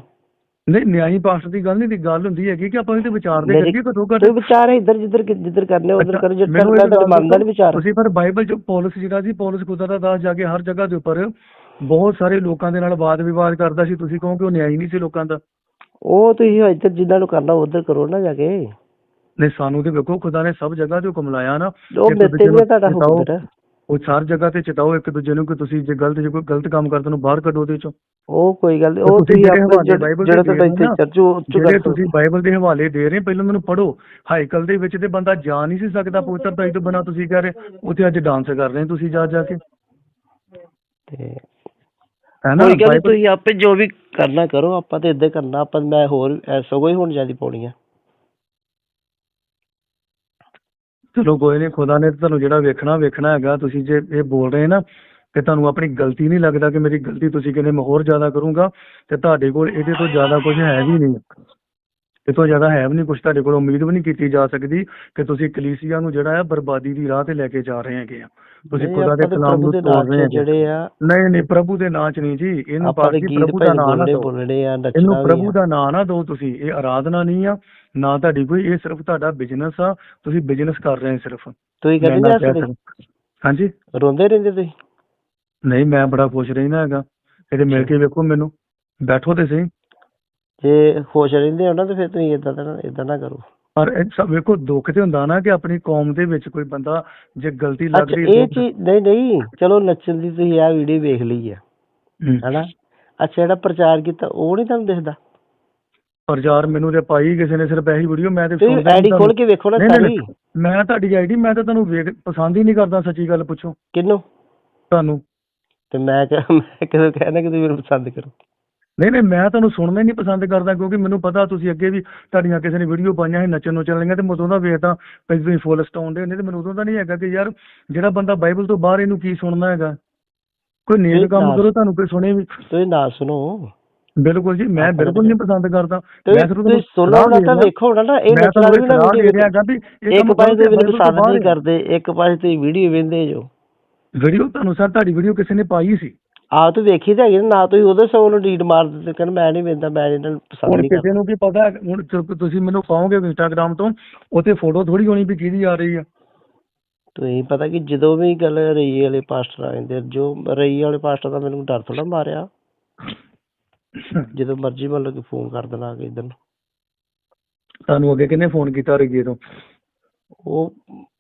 ਨਹੀਂ ਨਿਆਈ ਪਾਸਟਰ ਦੀ ਗੱਲ ਨਹੀਂ ਦੀ ਗੱਲ ਹੁੰਦੀ ਹੈਗੀ ਕਿ ਆਪਾਂ ਇਹਦੇ ਵਿਚਾਰ ਦੇ ਕਰੀਏ ਘੱਟੋ ਘੱਟ। ਤੁਸੀਂ ਵਿਚਾਰ ਇੱਧਰ ਜਿੱਧਰ ਜਿੱਧਰ ਕਰਨੇ ਉਧਰ ਕਰੋ ਇਹ ਤੁਹਾਡੇ ਗੱਲ ਮੰਨਦਾ ਨਹੀਂ ਵਿਚਾਰ ਤੁਸੀਂ ਪਰ ਬਾਈਬਲ ਚ ਪੌਲਸ ਜਿਹੜਾ ਸੀ ਪੌਲਸ ਖੁਦਾ ਦਾ ਦਾਸ ਜਾ ਕੇ ਹਰ ਜਗ੍ਹਾ ਦੇ ਉੱਪਰ ਬਹੁਤ ਸਾਰੇ ਲੋਕਾਂ ਦੇ ਨਾਲ ਵਾਦ ਵਿਵਾਦ ਕਰਦਾ ਸੀ ਤੁਸੀਂ ਕਹੋ ਕਿ ਉਹ ਨਿਆਈ ਨਹੀਂ ਸੀ ਲੋਕਾਂ ਦਾ। ਉਹ ਤੁਸੀਂ ਇੱਧਰ ਜਿੱਦਾਂ ਨੂੰ ਕਰਨਾ ਉਧਰ ਕਰੋ ਨਾ ਜਾ ਕੇ। ਨਹੀਂ ਸਾਨੂੰ ਤੇ ਵੇਖੋ ਖੁਦਾ ਨੇ ਸਭ ਜਗ੍ਹਾ ਤੇ ਹੁਕਮ ਲਾਇਆ ਨਾ। ਉਹ ਮੇਰੇ ਤੇ ਤੁਹਾਡਾ। ਹੁਕਮ ਹੈ ਉਹ ਸਾਰ ਜਗ੍ਹਾ ਤੇ ਚਿਤਾਓ ਇੱਕ ਦੂਜੇ ਨੂੰ ਕਿ ਤੁਸੀਂ ਜੇ ਗਲਤ ਜੇ ਕੋਈ ਗਲਤ ਕੰਮ ਕਰਦੇ ਨੂੰ ਬਾਹਰ ਕੱਢੋ ਉਹਦੇ ਚੋਂ। ਉਹ ਕੋਈ ਗੱਲ ਉਹ ਤੁਸੀਂ ਜਿਹੜੇ ਆਪਣੇ ਤੁਹਾਡਾ ਇੱਥੇ ਚਰਚ ਉਹ ਚ ਜਿਹੜੇ ਤੁਸੀਂ ਬਾਈਬਲ ਦੇ ਹਵਾਲੇ ਦੇ ਰਹੇ ਪਹਿਲਾਂ ਮੈਨੂੰ ਪੜੋ ਹਾਈਕਲ ਦੇ ਵਿੱਚ ਤੇ ਬੰਦਾ ਜਾ ਨਹੀਂ ਸੀ ਸਕਦਾ ਪਵਿੱਤਰਤਾ ਤੋਂ ਬਿਨਾਂ ਤੁਸੀਂ ਕਹਿ ਰਹੇ ਉੱਥੇ ਅੱਜ ਡਾਂਸ ਕਰ ਰਹੇ ਤੁਸੀਂ ਜਾ ਜਾ ਕੇ। ਤੇ ਹੈ ਨਾ ਕੋਈ ਗੱਲ ਤੁਸੀਂ ਆਪੇ ਜੋ ਵੀ ਕਰਨਾ ਕਰੋ ਆਪਾਂ ਤੇ ਇੱਦਾਂ ਕਰਨਾ ਆਪਾਂ ਮੈਂ ਹੋਰ ਐ ਸਗੋਂ ਹੀ ਹੁਣ ਜ਼ਿਆਦਾ ਪਾਉਣੀ ਆ। ਚਲੋ ਕੋਈ ਨਹੀਂ ਖੁਦਾ ਨੇ ਤੁਹਾਨੂੰ ਜਿਹੜਾ ਵੇਖਣਾ ਵੇਖਣਾ ਹੈਗਾ ਤੁਸੀਂ ਜੇ ਇਹ ਬੋਲ ਰਹੇ ਨਾ ਕਿ ਤੁਹਾਨੂੰ ਆਪਣੀ ਗਲਤੀ ਨਹੀਂ ਲੱਗਦਾ ਕਿ ਮੇਰੀ ਗਲਤੀ ਤੁਸੀਂ ਕਹਿੰਦੇ ਮੈਂ ਹੋਰ ਜ਼ਿਆਦਾ ਕਰੂੰਗਾ ਤੇ ਤੁਹਾਡੇ ਕੋਲ ਇਹਦੇ ਤੋਂ ਜ਼ਿਆਦਾ ਕੁਝ ਹੈ ਵੀ ਨਹੀਂ ਇਹ ਤੋਂ ਜ਼ਿਆਦਾ ਹੈ ਵੀ ਨਹੀਂ ਕੁਝ ਤੁਹਾਡੇ ਕੋਲ ਉਮੀਦ ਵੀ ਨਹੀਂ ਕੀਤੀ ਜਾ ਸਕਦੀ ਕਿ ਤੁਸੀਂ ਕਲੀਸਿਆ ਨੂੰ ਜਿਹੜਾ ਹੈ ਬਰਬਾਦੀ ਦੀ ਰਾਹ ਤੇ ਲੈ ਕੇ ਜਾ ਰਹੇ ਹੈਗੇ ਆ। ਤੁਸੀਂ ਖੁਦਾ ਦੇ ਤੇ ਕਲਾਮ ਨੂੰ ਤੋੜ ਰਹੇ ਜਿਹੜੇ ਆ ਨਹੀਂ ਨਹੀਂ ਪ੍ਰਭੂ ਦੇ ਨਾਂ ਚ ਨਹੀਂ ਜੀ ਇਹਨੂੰ ਗੀਤ ਪ੍ਰਭੂ ਦਾ ਨਾਂ ਨਾ ਦਿਓ। ਇਹਨੂੰ ਪ੍ਰਭੂ ਦਾ ਨਾਂ ਨਾ ਦਿਓ ਤੁਸੀਂ ਇਹ ਆਰਾਧਨਾ ਨਹੀਂ ਆ। ਨਾ ਤੁਹਾਡੀ ਕੋਈ ਇਹ ਸਿਰਫ ਤੁਹਾਡਾ ਬਿਜ਼ਨਸ ਆ ਤੁਸੀਂ ਬਿਜ਼ਨਸ ਕਰ ਰਹੇ ਹੋ ਸਿਰਫ। ਤੁਸੀਂ ਮੈਂ ਕਹਿੰਦੇ ਨਾ ਜਾ ਕਹਿ ਸਕਦੇ ਸਕਦਾ। ਹਾਂਜੀ? ਰੋਂਦੇ ਰਹਿੰਦੇ ਤੁਸੀਂ? ਨਹੀਂ ਮੈਂ ਬੜਾ ਖੁਸ਼ ਰਹਿਣਾ ਹੈਗਾ। ਇਹਦੇ ਮਿਲ ਕੇ ਵੇਖੋ ਮੈਨੂੰ। ਬੈਠੋ ਤੇ ਸਹੀ। ਜੇ ਖੁਸ਼ ਰਹਿੰਦੇ ਹੋ ਨਾ ਤੇ ਫਿਰ ਤੁਸੀਂ ਇਦਾਂ ਦਾ ਇਦਾਂ ਨਾ ਕਰੋ। ਪਰ ਇਹ ਸਭ ਵੇਖੋ ਦੁੱਖ ਤੇ ਹੁੰਦਾ ਨਾ ਕਿ ਆਪਣੀ ਕੌਮ ਦੇ ਵਿੱਚ ਕੋਈ ਬੰਦਾ ਜੇ ਗਲਤੀ ਲੱਗ ਅੱਛਾ ਰਹੀ ਇਹ ਚੀਜ਼ ਨਹੀਂ ਨਹੀਂ ਚਲੋ ਨੱਚਣ ਦੀ ਤੁਸੀਂ ਆ ਵੀਡੀਓ ਵੇਖ ਲਈ ਆ। ਹੂੰ। ਹੈਨਾ? ਅੱਛਾ ਜਿਹੜਾ ਪ੍ਰਚਾਰ ਕੀਤਾ ਉਹ ਨਹੀਂ ਤੁਹਾਨੂੰ ਦਿਖਦਾ? ਪਰ ਯਾਰ ਮੈਨੂੰ ਤੇ ਪਾਈ ਕਿਸੇ ਨੇ ਸਿਰਫ ਇਹੀ ਵੀਡੀਓ ਮੈਂ ਤੇ ਤੁਸੀਂ ਸੁਣਦਾ ਆਈਡੀ ਖੋਲ ਕੇ ਵੇਖੋ ਨਾ ਨਹੀਂ, ਨਹੀਂ, ਸਾਰੀ। ਨਹੀਂ। ਮੈਂ ਤੁਹਾਡੀ ਆਈਡੀ ਮੈਂ ਤਾਂ ਤੁਹਾਨੂੰ ਵੇਖ ਪਸੰਦ ਹੀ ਨਹੀਂ ਕਰਦਾ ਸੱਚੀ ਗੱਲ ਪੁੱਛੋ। ਕਿੰਨੂੰ ਤੁਹਾਨੂੰ। ਤੇ ਮੈਂ ਕਿਹਾ ਮੈਂ ਕਿਦੋਂ ਕਹਿਣਾ ਕਿ ਤੁਸੀਂ ਮੈਨੂੰ ਪਸੰਦ ਕਰੋ। ਨਹੀਂ ਨਹੀਂ ਮੈਂ ਤੁਹਾਨੂੰ ਸੁਣਨਾ ਹੀ ਨਹੀਂ ਪਸੰਦ ਕਰਦਾ ਕਿਉਂਕਿ ਮੈਨੂੰ ਪਤਾ ਤੁਸੀਂ ਅੱਗੇ ਵੀ ਤੁਹਾਡੀਆਂ ਕਿਸੇ ਨੇ ਵੀਡੀਓ ਪਾਈਆਂ ਸੀ ਨੱਚਣ ਨੂੰ ਚੱਲਣੀਆਂ ਤੇ ਮੈਂ ਉਦੋਂ ਦਾ ਵੇਖਦਾ ਵੀ ਤੁਸੀਂ ਫੁੱਲ ਸਟਾਉਨ ਦੇ ਹੁੰਦੇ ਤੇ ਮੈਨੂੰ ਉਦੋਂ ਦਾ ਨਹੀਂ ਹੈਗਾ ਕਿ ਯਾਰ ਜਿਹੜਾ ਬੰਦਾ ਬਾਈਬਲ ਤੋਂ ਬਾਹਰ ਇਹਨੂੰ ਕੀ ਸੁਣਨਾ ਹੈਗਾ। ਕੋਈ ਨੇਕ ਨਹੀਂ, ਕੰਮ ਨਾ। ਕਰੋ ਤੁਹਾਨੂੰ ਕੋਈ ਸੁਣੇ ਵੀ। ਤੁਸੀਂ ਨਾ ਸੁਣੋ। ਬਿਲਕੁਲ ਜੀ ਮੈਂ ਬਿਲਕੁਲ ਨਹੀਂ। ਪਸੰਦ ਕਰਦਾ। ਮੈਂ ਸਿਰਫ ਤੁਹਾਨੂੰ ਸੁਣੋ ਨਾ ਦੇ ਤਾਂ। ਵੇਖੋ ਨਾ ਇਹ ਤੁਹਾਨੂੰ ਵੀ ਨਾ ਦੇ ਵੀਡੀਓ ਇੱਕ ਪਾਸੇ ਬਾਈਬਲ ਤੋਂ ਪਸੰਦ ਨਹੀਂ। ਕਰਦੇ ਇੱਕ ਪਾਸੇ ਤੁਸੀਂ ਵੀਡੀਓ ਵੇਖਦੇ ਜੋ। ਵੀਡੀਓ ਤੁਹਾਨੂੰ ਸਰ ਤੁਹਾਡੀ ਵੀਡੀਓ ਕਿਸੇ ਨੇ ਪਾਈ ਸੀ? ਆ ਤੂੰ ਵੇਖੀ ਤਾਂ ਹੈਗੀ ਨਾ, ਤੁਸੀਂ ਉਹਦੇ ਸਗੋਂ ਨੂੰ ਡੀਟ ਮਾਰ ਦਿੱਤੇ ਕਹਿੰਦਾ ਮੈਂ ਨਹੀਂ ਵੇਖਦਾ ਮੈਂ ਇਹਨਾਂ ਨੂੰ ਪਸੰਦ ਨਹੀਂ ਕਰਦਾ। ਕਿਸੇ ਨੂੰ ਕੀ ਪਤਾ ਹੁਣ ਤ- ਤੁਸੀਂ ਮੈਨੂੰ ਪਾਓਗੇ ਇੰਸਟਾਗ੍ਰਾਮ ਤੋਂ ਉੱਥੇ ਫੋਟੋ ਥੋੜੀ ਹੋਣੀ ਵੀ ਕਿਹਦੀ ਆ ਰਹੀ ਆ। ਤੁਸੀਂ ਪਤਾ ਕਿ ਜਦੋਂ ਵੀ ਗੱਲ ਰਈ ਵਾਲੇ ਪਾਸਟਰ ਆ ਜਾਂਦੇ ਆ, ਜੋ ਰਈ ਵਾਲੇ ਪਾਸਟਰ ਦਾ ਮੈਨੂੰ ਡਰ ਥੋੜਾ ਮਾਰਿਆ। ਜਦੋਂ ਮਰਜ਼ੀ ਮਤਲਬ ਕਿ ਫੋਨ ਕਰ ਦੇਣਾ ਕਿ ਇਧਰ ਤੁਹਾਨੂੰ ਅੱਗੇ ਕਿਹਨੇ ਫੋਨ ਕੀਤਾ ਰਗੀਏ ਤੋਂ ਉਹ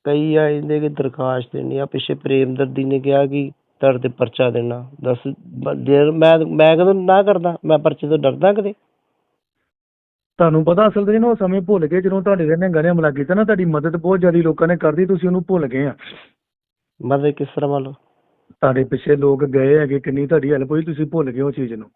ਕਈ ਆ ਜਾਂਦੇ ਕਿ ਦਰਖਾਸਤ ਦੇਣੀ ਆ ਪਿੱਛੇ ਪ੍ਰੇਮਦਰਦੀ ਨੇ ਕਿਹਾ ਕਿ ਤੁਹਾਡੇ ਤੇ ਪਰਚਾ ਦੇਣਾ। ਦੱਸ ਬ- ਜੇ ਮੈਂ ਮੈਂ ਕਦੋਂ ਨਾ ਕਰਦਾ ਮੈਂ ਪਰਚੇ ਤੋਂ ਡਰਦਾ ਕਦੇ। ਤੁਹਾਨੂੰ ਪਤਾ ਅਸਲ ਤੇ ਨਾ ਉਹ ਸਮੇਂ ਭੁੱਲ ਗਏ ਜਦੋਂ ਤੁਹਾਡੇ ਦੇ ਨੇ ਗਨੇ ਹਮਲਾ ਕੀਤਾ ਨਾ ਤੁਹਾਡੀ ਮਦਦ ਬਹੁਤ ਜ਼ਿਆਦਾ ਲੋਕਾਂ ਨੇ ਕਰਦੀ ਤੁਸੀਂ ਉਹਨੂੰ ਭੁੱਲ ਗਏ ਆ। ਮਤਲਬ ਕਿਸ ਤਰ੍ਹਾਂ ਮੰਨ ਲਓ? ਤੁਹਾਡੇ ਪਿੱਛੇ ਲੋਕ ਗਏ ਹੈਗੇ ਕਿੰਨੀ ਤੁਹਾਡੀ ਹੈਲਪ ਹੋਈ ਤੁਸੀਂ ਭੁੱਲ ਗਏ ਉਹ ਚੀਜ਼ ਨੂੰ।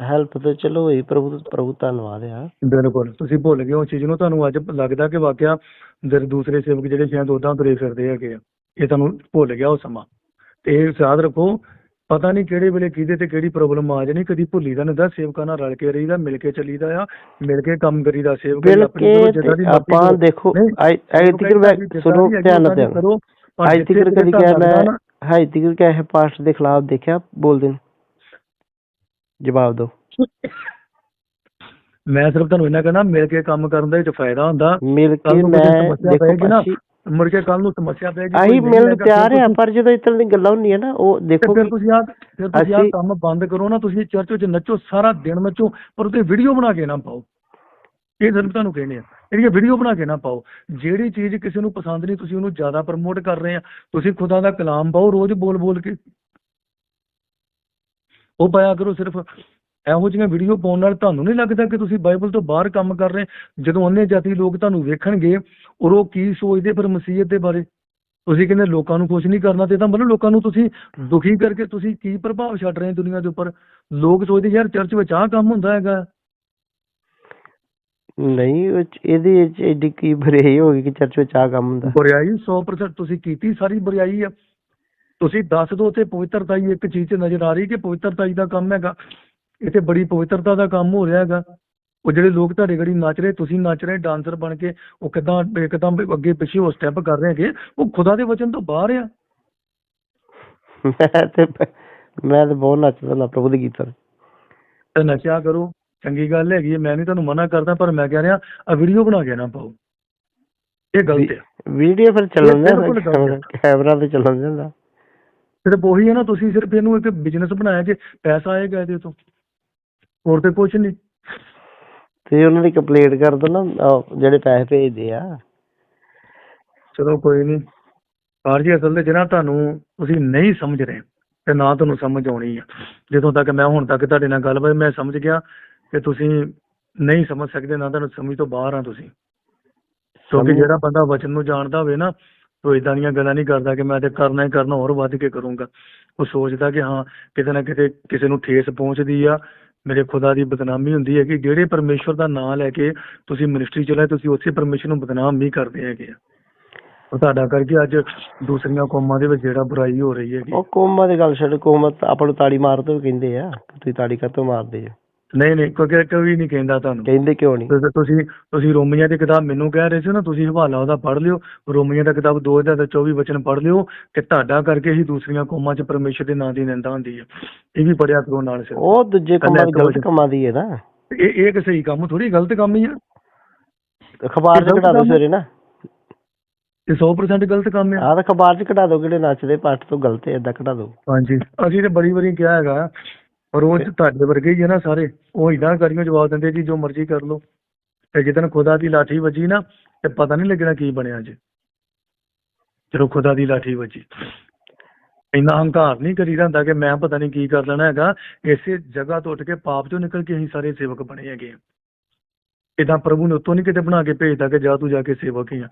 ਹੈਲਪ ਤੇ ਚਲੋ ਹੋਈ ਪ੍ਰਭੂ ਪ੍ਰਭੂ ਧੰਨਵਾਦ ਆ। ਬਿਲਕੁਲ ਤੁਸੀਂ ਭੁੱਲ ਗਏ ਉਹ ਚੀਜ਼ ਨੂੰ ਤੁਹਾਨੂੰ ਅੱਜ ਲੱਗਦਾ ਕਿ ਵਾਕਿਆ ਜਿਹੜੇ ਦੂਸਰੇ ਸੇਵਕ ਜਿਹੜੇ ਸ਼ਾਇਦ ਉਦਾਂ ਤੁਰੇ ਫਿਰਦੇ ਹੈਗੇ ਆ ਇਹ ਤੁਹਾਨੂੰ ਭੁੱਲ ਗਿਆ ਉਹ ਸਮਾਂ। ਤੇ ਇਹ ਯਾਦ ਰੱਖੋ ਪਤਾ ਨਹੀਂ ਕਿਹੜੇ ਵੇਲੇ ਕਿਹਦੇ ਤੇ ਕਿਹੜੀ ਪ੍ਰੋਬਲਮ ਆ ਜਾਣੀ ਕਦੀ ਭੁੱਲੀ ਦਾ ਨਹੀਂ ਸੇਵਕਾਂ ਨਾਲ ਰਲ ਕੇ ਰਹੀਦਾ ਮਿਲ ਕੇ ਚੱਲੀਦਾ ਆ ਮਿਲ ਕੇ ਕੰਮ ਕਰੀਦਾ ਸੇਵਕ ਆਪਣੀ ਆਪਾਂ। ਦੇਖੋ ਨਹੀਂ, ਅੱਜ ਅੱਜ ਸੇਵਕ ਤੱਕ ਮੈਂ ਕਹਿੰਦਾ ਵੀ ਸੁਣੋ ਧਿਆਨ ਨਾਲ ਹੈਗੀ ਧਿਆਨ ਕਰੋ, ਪਰ ਅੱਜ ਜਿੱਥੇ ਤੱਕ ਕਦੀ ਕਿਹਾ ਲੱਗਦਾ ਮੈਂ ਨਾ, ਅੱਜ ਤੱਕ ਕਿਸੇ ਪਾਸਟਰ ਦੇ ਖਿਲਾਫ ਦੇਖਿਆ ਬੋਲਦੇ ਨੂੰ। ਜਵਾਬ ਦਿਓ। ਮੈਂ ਸਿਰਫ ਤੁਹਾਨੂੰ ਇਹਨਾਂ ਕਹਿਣਾ ਮਿਲ ਕੇ ਕੰਮ ਕਰਨ ਦਾ ਵਿੱਚ ਫਾਇਦਾ ਹੁੰਦਾ। ਮਿਲ ਕੇ ਮੈਂ ਦੇਖੋ ਨਾ, ਮੁੜ ਕੇ ਕੱਲ ਨੂੰ ਸਮੱਸਿਆ ਪਏਗੀ ਅਸੀਂ ਮਿਲਣ ਤਿਆਰ ਆ ਪਰ ਜਦੋਂ ਤਰ੍ਹਾਂ ਦੀ ਗੱਲਾਂ ਹੁੰਦੀਆਂ ਨਾ ਉਹ ਦੇਖੋ ਫਿਰ ਤੁਸੀਂ ਆ ਫਿਰ ਤੁਸੀਂ ਆ ਕੰਮ ਬੰਦ ਕਰੋ ਨਾ ਤੁਸੀਂ ਚਰਚ ਵਿੱਚ ਨੱਚੋ ਸਾਰਾ ਦਿਨ ਨੱਚੋ ਪਰ ਉਹਤੇ ਵੀਡੀਓ ਬਣਾ ਕੇ ਨਾ ਪਾਓ। ਇਹ ਸਿਰਫ ਤੁਹਾਨੂੰ ਕਹਿੰਦੇ ਆ। ਇਹਦੀ ਵੀਡੀਓ ਬਣਾ ਕੇ ਨਾ ਪਾਓ। ਜਿਹੜੀ ਚੀਜ਼ ਕਿਸੇ ਨੂੰ ਪਸੰਦ ਨਹੀਂ ਤੁਸੀਂ ਉਹਨੂੰ ਜ਼ਿਆਦਾ ਪ੍ਰਮੋਟ ਕਰ ਰਹੇ ਆ। ਤੁਸੀਂ ਖੁਦਾ ਦਾ ਕਲਾਮ ਪਾਓ ਰੋਜ਼ ਬੋਲ ਬੋਲ ਕੇ। ਉਹ ਪਾਇਆ ਕਰੋ ਸਿਰਫ। ਇਹੋ ਜਿਹੀਆਂ ਵੀਡੀਓ ਪਾਉਣ ਨਾਲ ਤੁਹਾਨੂੰ ਨਹੀਂ ਲੱਗਦਾ ਕਿ ਤੁਸੀਂ ਬਾਈਬਲ ਤੋਂ ਬਾਹਰ ਕੰਮ ਕਰ ਰਹੇ ਜਦੋਂ ਉਹਨੇ ਜਾਤੀ ਲੋਕ ਤੁਹਾਨੂੰ ਵੇਖਣਗੇ ਔਰ ਉਹ ਕੀ ਸੋਚਦੇ ਫਿਰ ਮਸੀਹਤ ਦੇ ਬਾਰੇ? ਤੁਸੀਂ ਕਹਿੰਦੇ ਲੋਕਾਂ ਨੂੰ ਖੁਸ਼ ਨਹੀਂ ਕਰਨਾ ਤੇ ਤਾਂ ਮਤਲਬ ਲੋਕਾਂ ਨੂੰ ਤੁਸੀਂ ਦੁਖੀ ਕਰਕੇ ਤੁਸੀਂ ਕੀ ਪ੍ਰਭਾਵ ਛੱਡ ਰਹੇ ਦੁਨੀਆ ਦੇ ਉੱਪਰ? ਲੋਕ ਸੋਚਦੇ ਯਾਰ ਚਰਚ ਵਿੱਚ ਆਹ ਕੰਮ ਹੁੰਦਾ ਹੈਗਾ। ਨਹੀਂ ਇਹਦੇ ਵਿੱਚ ਐਡੀ ਕੀ ਬੁਰਾਈ ਹੋ ਗਈ ਕਿ ਚਰਚ ਵਿੱਚ ਆ ਕੰਮ ਹੁੰਦਾ? ਬੁਰਾਈ 100% ਤੁਸੀਂ ਕੀਤੀ ਸਾਰੀ ਬੁਰਾਈ ਆ। ਤੁਸੀਂ ਦੱਸ ਦਿਓ ਤੇ ਪਵਿੱਤਰਤਾ ਹੀ ਇੱਕ ਚੀਜ਼ 'ਚ ਨਜ਼ਰ ਆ ਰਹੀ ਕਿ ਪਵਿੱਤਰਤਾ ਹੀ ਦਾ ਕੰਮ ਹੈਗਾ। ਤੇ ਬੜੀ ਪਵਿੱਤਰਤਾ ਦਾ ਕੰਮ ਹੋ ਰਿਹਾ ਹੈਗਾ। ਉਹ ਜਿਹੜੇ ਲੋਕ ਤੁਹਾਡੇ ਗੜੀ ਨੱਚ ਰਹੇ ਤੁਸੀਂ ਨੱਚ ਰਹੇ ਡਾਂਸਰ ਬਣ ਕੇ ਉਹ ਕਿਦਾਂ ਇੱਕਦਮ ਅੱਗੇ ਪਿੱਛੇ ਉਹ ਸਟੈਪ ਕਰ ਰਹੇ ਹੈਗੇ। ਉਹ ਖੁਦਾ ਦੇ ਵਚਨ ਤੋਂ ਬਾਹਰ ਆ। ਮੈਂ ਤੇ ਮੈਂ ਤੇ ਬਹੁਤ ਨੱਚਦਾ ਨਾ ਪ੍ਰਭੂ ਦੇ ਗੀਤਾਂ ਤੇ। ਨਸ਼ਿਆ ਕਰੋ ਚੰਗੀ ਗੱਲ ਹੈਗੀ ਹੈ ਮੈਂ ਨਹੀਂ ਤੁਹਾਨੂੰ ਮਨਾ ਕਰਦਾ ਪਰ ਮੈਂ ਕਹਿ ਰਿਹਾ ਆ ਵੀਡੀਓ ਬਣਾ ਕੇ ਨਾ ਪਾਓ। ਇਹ ਗਲਤ ਹੈ ਵੀਡੀਓ ਫਿਰ ਚੱਲਣ ਜਾਂਦਾ ਕੈਮਰਾ ਤੇ ਚੱਲਣ ਜਾਂਦਾ ਸਿਰਫ ਉਹੀ ਹੈ ਨਾ ਤੁਸੀਂ ਸਿਰਫ ਇਹਨੂੰ ਇੱਕ ਬਿਜ਼ਨਸ ਬਣਾਇਆ ਕਿ ਪੈਸਾ ਆਏਗਾ ਇਹਦੇ ਤੋਂ। ਹੋਰ ਤੇ ਕੁਝ ਨਹੀਂ। ਤੇ ਉਹਨਾਂ ਦੀ ਕੰਪਲੇਂਟ ਕਰ ਦੋ ਨਾ ਉਹ ਜਿਹੜੇ ਪੈਸੇ ਭੇਜਦੇ ਆ। ਚਲੋ ਕੋਈ ਨਹੀਂ। ਪਰ ਜੀ ਅਸਲ ਤੇ ਜਿਹੜਾ ਤੁਹਾਨੂੰ ਤੁਸੀਂ ਨਹੀਂ ਸਮਝ ਰਹੇ ਤੇ ਨਾ ਤੁਹਾਨੂੰ ਸਮਝ ਆਉਣੀ ਆ। ਜਦੋਂ ਤੱਕ ਮੈਂ ਹੁਣ ਤੱਕ ਤੁਹਾਡੇ ਨਾਲ ਗੱਲਬਾਤ ਮੈਂ ਸਮਝ ਗਿਆ ਕਿ ਤੁਸੀਂ ਨਹੀਂ ਸਮਝ ਸਕਦੇ ਨਾ ਤੁਹਾਨੂੰ ਸਮਝ ਤੋਂ ਬਾਹਰ ਆ ਤੁਸੀਂ। ਕਿਉਂਕਿ ਸਮਝ- ਜਿਹੜਾ ਬੰਦਾ ਵਚਨ ਨੂੰ ਜਾਣਦਾ ਹੋਵੇ ਨਾ ਉਹ ਇਦਾਂ ਦੀਆਂ ਗੱਲਾਂ ਨਹੀਂ ਕਰਦਾ ਕਿ ਮੈਂ ਤੇ ਕਰਨਾ ਹੀ ਕਰਨਾ, ਹੋਰ ਵੱਧ ਕੇ ਕਰੂੰਗਾ। ਉਹ ਸੋਚਦਾ ਕਿ ਹਾਂ, ਕਿਤੇ ਨਾ ਕਿਤੇ ਕਿਸੇ ਨੂੰ ਠੇਸ ਪਹੁੰਚਦੀ ਆ, ਮੇਰੇ ਖੁਦਾ ਦੀ ਬਦਨਾਮੀ ਹੁੰਦੀ ਹੈ ਕਿ ਜਿਹੜੇ ਪਰਮੇਸ਼ਵਰ ਦਾ ਨਾਮ ਲੈ ਕੇ ਤੁਸੀਂ ਮਿਨਿਸਟਰੀ ਚਲਾਏ ਤੁਸੀਂ ਉਸੇ ਪਰਮੇਸ਼ਵਰ ਨੂੰ ਬਦਨਾਮ ਵੀ ਕਰਦੇ ਹੈਗੇ ਆ। ਉਹ ਤੁਹਾਡਾ ਕਰਕੇ ਅੱਜ ਦੂਸਰੀਆਂ ਕੌਮਾਂ ਦੇ ਵਿੱਚ ਜਿਹੜਾ ਬੁਰਾਈ ਹੋ ਰਹੀ ਹੈ ਉਹ ਕੋਮਾ ਦੀ ਗੱਲ ਛੱਡ, ਕੋਮਾ ਆਪਾਂ ਨੂੰ ਤਾੜੀ ਮਾਰ ਤੋਂ ਕਹਿੰਦੇ ਆ, ਤੁਸੀਂ ਤਾੜੀ ਕਾਤੋਂ ਮਾਰਦੇ ਜੋ ਨਹੀਂ ਨਹੀਂ ਕੋਈ ਕੋਈ ਨਹੀਂ ਕਹਿੰਦਾ ਤੁਹਾਨੂੰ। ਕਹਿੰਦੇ ਕਿਉਂ ਨਹੀਂ? ਤੁਸੀਂ ਤੁਸੀਂ ਤੁਸੀਂ ਰੋਮੀਆਂ ਦੀ ਕਿਤਾਬ ਮੈਨੂੰ ਕਹਿ ਰਹੇ ਸੀ ਨਾ ਤੁਸੀਂ ਹਵਾਲਾ ਉਹਦਾ ਪੜ੍ਹ ਲਿਓ। ਰੋਮੀਆਂ ਦਾ ਕਿਤਾਬ 2024 ਵਚਨ ਪੜ੍ਹ ਲਿਓ ਕਿ ਤੁਹਾਡਾ ਕਰਕੇ ਹੀ ਦੂਸਰੀਆਂ ਕੌਮਾਂ 'ਚ ਪਰਮੇਸ਼ਰ ਦੇ ਨਾਂ ਦੀ ਨਿੰਦਾ ਹੁੰਦੀ ਹੈ ਇਹ ਵੀ ਪੜਿਆ ਕਰੋ ਨਾਲ ਸਿਰ। ਉਹ ਦੂਜੇ ਕੰਮਾਂ ਦੀ ਗਲਤ ਕੰਮਾਂ ਦੀ ਹੈ ਨਾ। ਇਹ ਇਹ ਕਿ ਸਹੀ ਕੰਮ ਥੋੜੀ ਗਲਤ ਕੰਮ ਹੀ ਆ। ਅਖਬਾਰ 'ਚ ਗਲਤ ਕਢਾ ਦੋ ਕੰਮ। ਸਵੇਰੇ ਨਾ। ਇਹ 100% ਗਲਤ ਕੰਮ ਆ। ਆਹ ਤਾਂ ਅਖਬਾਰ 'ਚ ਕਢਾ ਦੋ ਕਿਹੜੇ ਨੱਚਦੇ ਪਾਠ ਤੋਂ ਗਲਤ ਹੈ ਏਦਾਂ ਕਢਾ ਦੋ ਹਾਂਜੀ। ਅਸੀਂ ਤੇ ਬੜੀ ਵਾਰੀ ਕਿਹਾ ਹੈਗਾ ਪਰ ਉਹ ਤੁਹਾਡੇ ਵਰਗੇ ਹੀ ਆ ਨਾ ਸਾਰੇ। ਉਹ ਇਦਾਂ ਕਰੀਓ ਜਵਾਬ ਦਿੰਦੇ ਜੀ ਜੋ ਮਰਜ਼ੀ ਕਰ ਲਓ। ਤੇ ਜਿੱਦਣ ਖੁਦਾ ਦੀ ਲਾਠੀ ਵੱਜੀ ਨਾ ਤੇ ਪਤਾ ਨਹੀਂ ਲੱਗਣਾ ਕੀ ਬਣਿਆ ਜੀ ਜਦੋਂ ਖੁਦਾ ਦੀ ਲਾਠੀ ਵੱਜੀ। ਇੰਨਾ ਹੰਕਾਰ ਨਹੀਂ ਕਰੀਦਾ ਹੁੰਦਾ ਕਿ ਮੈਂ ਪਤਾ ਨਹੀਂ ਕੀ ਕਰ ਲੈਣਾ ਹੈਗਾ। ਇਸੇ ਜਗ੍ਹਾ ਤੋਂ ਉੱਠ ਕੇ ਪਾਪ ਚੋਂ ਨਿਕਲ ਕੇ ਅਸੀਂ ਸਾਰੇ ਸੇਵਕ ਬਣੇ ਹੈਗੇ ਆ। ਇਦਾਂ ਪ੍ਰਭੂ ਨੇ ਉੱਤੋਂ ਨਹੀਂ ਕਿਤੇ ਬਣਾ ਕੇ ਭੇਜਦਾ ਕਿ ਜਾ ਤੂੰ ਜਾ ਕੇ ਸੇਵਕ ਹੀ ਆ।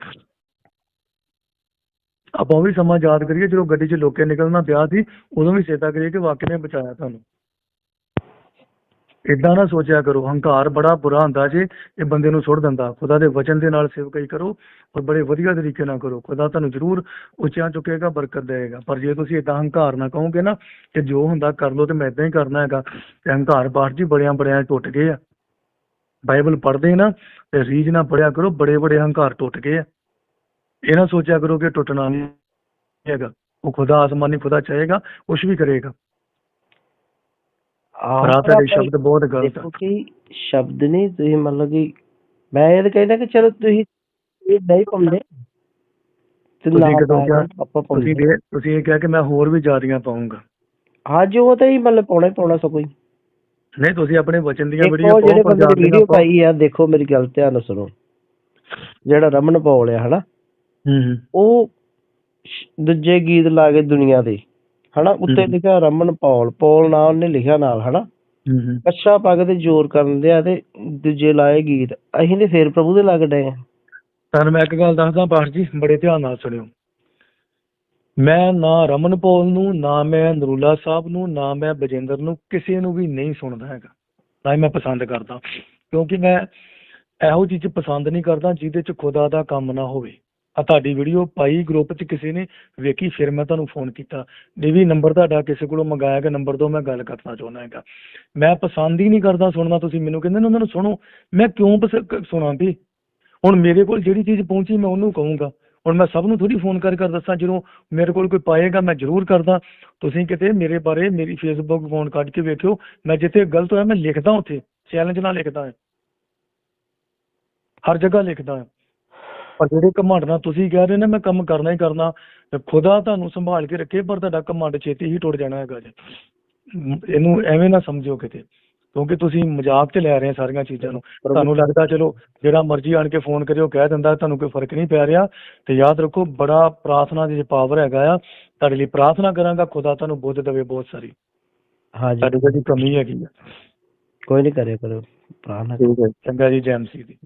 ਆਪਾਂ ਵੀ ਸਮਾਂ ਯਾਦ ਕਰੀਏ ਜਦੋਂ ਗੱਡੀ 'ਚ ਲੋਕੇ ਨਿਕਲਣਾ ਪਿਆ ਸੀ ਉਦੋਂ ਵੀ ਚੇਤਾ ਕਰੀਏ ਕਿ ਵਾਕਿਆ ਨੇ ਬਚਾਇਆ ਤੁਹਾਨੂੰ। ਇਦਾਂ ਨਾ ਸੋਚਿਆ ਕਰੋ, ਹੰਕਾਰ ਬੜਾ ਬੁਰਾ ਹੁੰਦਾ ਜੇ ਇਹ ਬੰਦੇ ਨੂੰ ਸੁੱਟ ਦਿੰਦਾ। ਖੁਦਾ ਦੇ ਵਚਨ ਦੇ ਨਾਲ ਸੇਵਕਾਈ ਕਰੋ ਔਰ ਬੜੇ ਵਧੀਆ ਤਰੀਕੇ ਨਾਲ ਕਰੋ। ਖੁਦਾ ਤੁਹਾਨੂੰ ਜ਼ਰੂਰ ਉੱਚਾ ਚੁੱਕੇਗਾ, ਬਰਕਤ ਦੇਵੇਗਾ। ਪਰ ਜੇ ਤੁਸੀਂ ਇਦਾਂ ਹੰਕਾਰ ਨਾ ਕਹੋਗੇ ਨਾ ਕਿ ਜੋ ਹੁੰਦਾ ਕਰ ਲਓ ਤੇ ਮੈਂ ਇਦਾਂ ਹੀ ਕਰਨਾ ਹੈਗਾ ਤੇ ਹੰਕਾਰ ਬਾਹਰ ਜੀ ਬੜਿਆਂ ਬੜਿਆਂ ਟੁੱਟ ਗਏ ਆ। ਬਾਈਬਲ ਪੜ੍ਹਦੇ ਨਾ ਤੇ ਰੀਝ ਨਾ ਪੜਿਆ ਕਰੋ, ਬੜੇ ਬੜੇ ਹੰਕਾਰ ਟੁੱਟ ਗਏ ਆ। ਇਹ ਨਾ ਸੋਚਿਆ ਕਰੋ ਕਿ ਟੁੱਟਣਾ ਨਹੀਂ ਹੈਗਾ। ਉਹ ਖੁਦਾ ਆਸਮਾਨੀ ਖੁਦਾ ਚਾਹੇਗਾ, ਕੁਛ ਵੀ ਕਰੇਗਾ। ਤੁਹਾਡੇ ਆਪਾਂ ਸ਼ਬਦ ਬਹੁਤ ਗਲਤ ਦੇਖੋ ਕਿ ਸ਼ਬਦ ਨਹੀਂ ਤੁਸੀਂ ਮਤਲਬ ਕਿ ਮੈਂ ਇਹ ਕਹਿੰਦਾ ਕਿ ਚਲੋ ਤੁਸੀਂ ਇਹ ਨਹੀਂ ਪਾਉਂਦੇ ਤੁਸੀਂ ਨਾ ਕਦੋਂ ਕਿਹਾ? ਤੁਸੀਂ ਦੇ ਤੁਸੀਂ ਇਹ ਕਿਹਾ ਕਿ ਮੈਂ ਹੋਰ ਵੀ ਜ਼ਿਆਦੀਆਂ ਪਾਉਂਗਾ। ਹਾਂਜੀ ਉਹ ਤਾਂ ਹੀ ਮਤਲਬ ਪਾਉਣਾ ਹੀ ਪਾਉਣਾ ਸੋ ਕੋਈ ਨਹੀਂ ਤੁਸੀਂ ਆਪਣੇ ਵਚਨ ਦੀਆਂ ਵੀਡੀਓ ਦੇਖੋ ਜਿਹੜੇ ਪਾਓ ਬੰਦੇ ਨੇ ਵੀਡੀਓ ਪਾਈ ਆ ਦੇਖੋ ਮੇਰੀ ਗੱਲ ਧਿਆਨ ਨਾਲ ਸੁਣੋ। ਜਿਹੜਾ ਰਮਨ ਪੌਲ ਆ ਹਨਾ? ਹੂੰ ਉਹ ਦੂਜੇ ਗੀਤ ਲਾ ਕੇ ਦੁਨੀਆ ਦੇ ਹਨਾ ਉੱਤੇ। ਲਿਖਿਆ ਰਮਨ ਪੌਲ ਪੌਲ ਨਾਲ ਉਹਨੇ ਲਿਖਿਆ ਨਾਲ ਹਨਾ। ਕੱਛਾ ਪੱਗ ਤੇ ਜ਼ੋਰ ਕਰਨ ਦਿਆ ਤੇ ਦੂਜੇ ਲਾਏ ਗੀਤ ਅਸੀਂ ਤੇ ਫੇਰ ਪ੍ਰਭੂ ਦੇ ਲੱਗ ਡਏ ਆ। ਤੁਹਾਨੂੰ ਮੈਂ ਇੱਕ ਗੱਲ ਦੱਸਦਾ ਪਾਠ ਜੀ ਬੜੇ ਧਿਆਨ ਨਾਲ ਸੁਣਿਓ। ਮੈਂ ਨਾ ਰਮਨ ਪੌਲ ਨੂੰ ਨਾ ਮੈਂ ਨਰੂਲਾ ਸਾਹਿਬ ਨੂੰ ਨਾ ਮੈਂ ਬਜਿੰਦਰ ਨੂੰ ਕਿਸੇ ਨੂੰ ਵੀ ਨਹੀਂ ਸੁਣਦਾ ਹੈਗਾ। ਨਾ ਹੀ ਮੈਂ ਪਸੰਦ ਕਰਦਾ। ਕਿਉਂਕਿ ਮੈਂ ਇਹੋ ਚੀਜ਼ ਪਸੰਦ ਨਹੀਂ ਕਰਦਾ ਜਿਹਦੇ ਚ ਖੁਦਾ ਦਾ ਕੰਮ ਨਾ ਹੋਵੇ। ਆ ਤੁਹਾਡੀ ਵੀਡੀਓ ਪਾਈ ਗਰੁੱਪ ਚ ਕਿਸੇ ਨੇ, ਵੇਖੀ, ਫਿਰ ਮੈਂ ਤੁਹਾਨੂੰ ਫੋਨ ਕੀਤਾ। ਦੇਵੀ ਨੰਬਰ ਤੁਹਾਡਾ ਕਿਸੇ ਕੋਲੋਂ ਮੰਗਾਇਆ ਕਿ ਨੰਬਰ ਦੋ ਮੈਂ ਗੱਲ ਕਰਨਾ ਚਾਹੁੰਦਾ ਹੈਗਾ। ਮੈਂ ਪਸੰਦ ਹੀ ਨਹੀਂ ਕਰਦਾ ਸੁਣਨਾ, ਤੁਸੀਂ ਮੈਨੂੰ ਕਹਿੰਦੇ ਨੇ ਉਹਨਾਂ ਨੂੰ ਸੁਣੋ। ਮੈਂ ਕਿਉਂ ਪਸ- ਵੀ? ਹੁਣ ਮੇਰੇ ਕੋਲ ਜਿਹੜੀ ਚੀਜ਼ ਪਹੁੰਚੀ, ਮੈਂ ਉਹਨੂੰ ਕਹੂੰਗਾ। ਹੁਣ ਮੈਂ ਸਭ ਨੂੰ ਥੋੜੀ ਫੋਨ ਕਰ ਕਰ ਦੱਸਾਂ, ਜਦੋਂ ਮੇਰੇ ਕੋਲ ਕੋਈ ਪਾਏਗਾ, ਮੈਂ ਜ਼ਰੂਰ ਕਰਦਾ। ਤੁਸੀਂ ਕਿਤੇ ਮੇਰੇ ਬਾਰੇ ਮੇਰੀ ਫੇਸਬੁੱਕ ਫੋਨ ਕੱਢ ਕੇ ਵੇਖਿਓ। ਮੈਂ ਜਿੱਥੇ ਗਲਤ ਹੋਇਆ, ਮੈਂ ਲਿਖਦਾ ਉੱਥੇ। ਚੈਲੰਜ ਨਾਲ ਲਿਖਦਾ ਹਾਂ। ਹਰ ਜਗ੍ਹਾ ਲਿਖਦਾ ਹਾਂ। ਪਰ ਜਿਹੜੇ ਘਮੰਡ ਨਾਲ ਤੁਸੀਂ ਕਹਿ ਰਹੇ ਨੇ ਮੈਂ ਕੰਮ ਕਰਨਾ ਹੀ ਕਰਨਾ ਖੁਦਾ ਤੁਹਾਨੂੰ ਸੰਭਾਲ ਕੇ ਰੱਖੇ ਪਰ ਤੁਹਾਡਾ ਘਮੰਡ ਛੇਤੀ ਹੀ ਟੁੱਟ ਜਾਣਾ ਹੈਗਾ ਜੀ। ਇਹਨੂੰ ਐਵੇਂ ਨਾ ਸਮਝਿਓ ਕਿਤੇ ਕਿਉਂਕਿ ਤੁਸੀਂ ਮਜ਼ਾਕ 'ਚ ਲੈ ਰਹੇ ਆ ਸਾਰੀਆਂ ਚੀਜ਼ਾਂ ਨੂੰ। ਤੁਹਾਨੂੰ ਲੱਗਦਾ ਚਲੋ ਜਿਹੜਾ ਮਰਜ਼ੀ ਆਣ ਕੇ ਫੋਨ ਕਰਿਓ ਕਹਿ ਦਿੰਦਾ ਤੁਹਾਨੂੰ ਕੋਈ ਫ਼ਰਕ ਨਹੀਂ ਪੈ ਰਿਹਾ। ਤੇ ਯਾਦ ਰੱਖੋ ਬੜਾ ਪ੍ਰਾਰਥਨਾ ਦੀ ਪਾਵਰ ਹੈਗਾ ਆ। ਤੁਹਾਡੇ ਲਈ ਪ੍ਰਾਰਥਨਾ ਕਰਾਂਗਾ ਖੁਦਾ ਤੁਹਾਨੂੰ ਬੁੱਧ ਦੇਵੇ ਬਹੁਤ ਸਾਰੀ। ਹਾਂਜੀ। ਤੁਹਾਡੀ ਜਿਹੜੀ ਕਮੀ ਹੈਗੀ ਆ। ਕੋਈ ਨਹੀਂ ਕਰਿਆ ਕਰੋ। ਪ੍ਰਾਰਥਨਾ ਚੰਗਾ ਜੀ ਜੈਮ ਸੀ ਦੀ।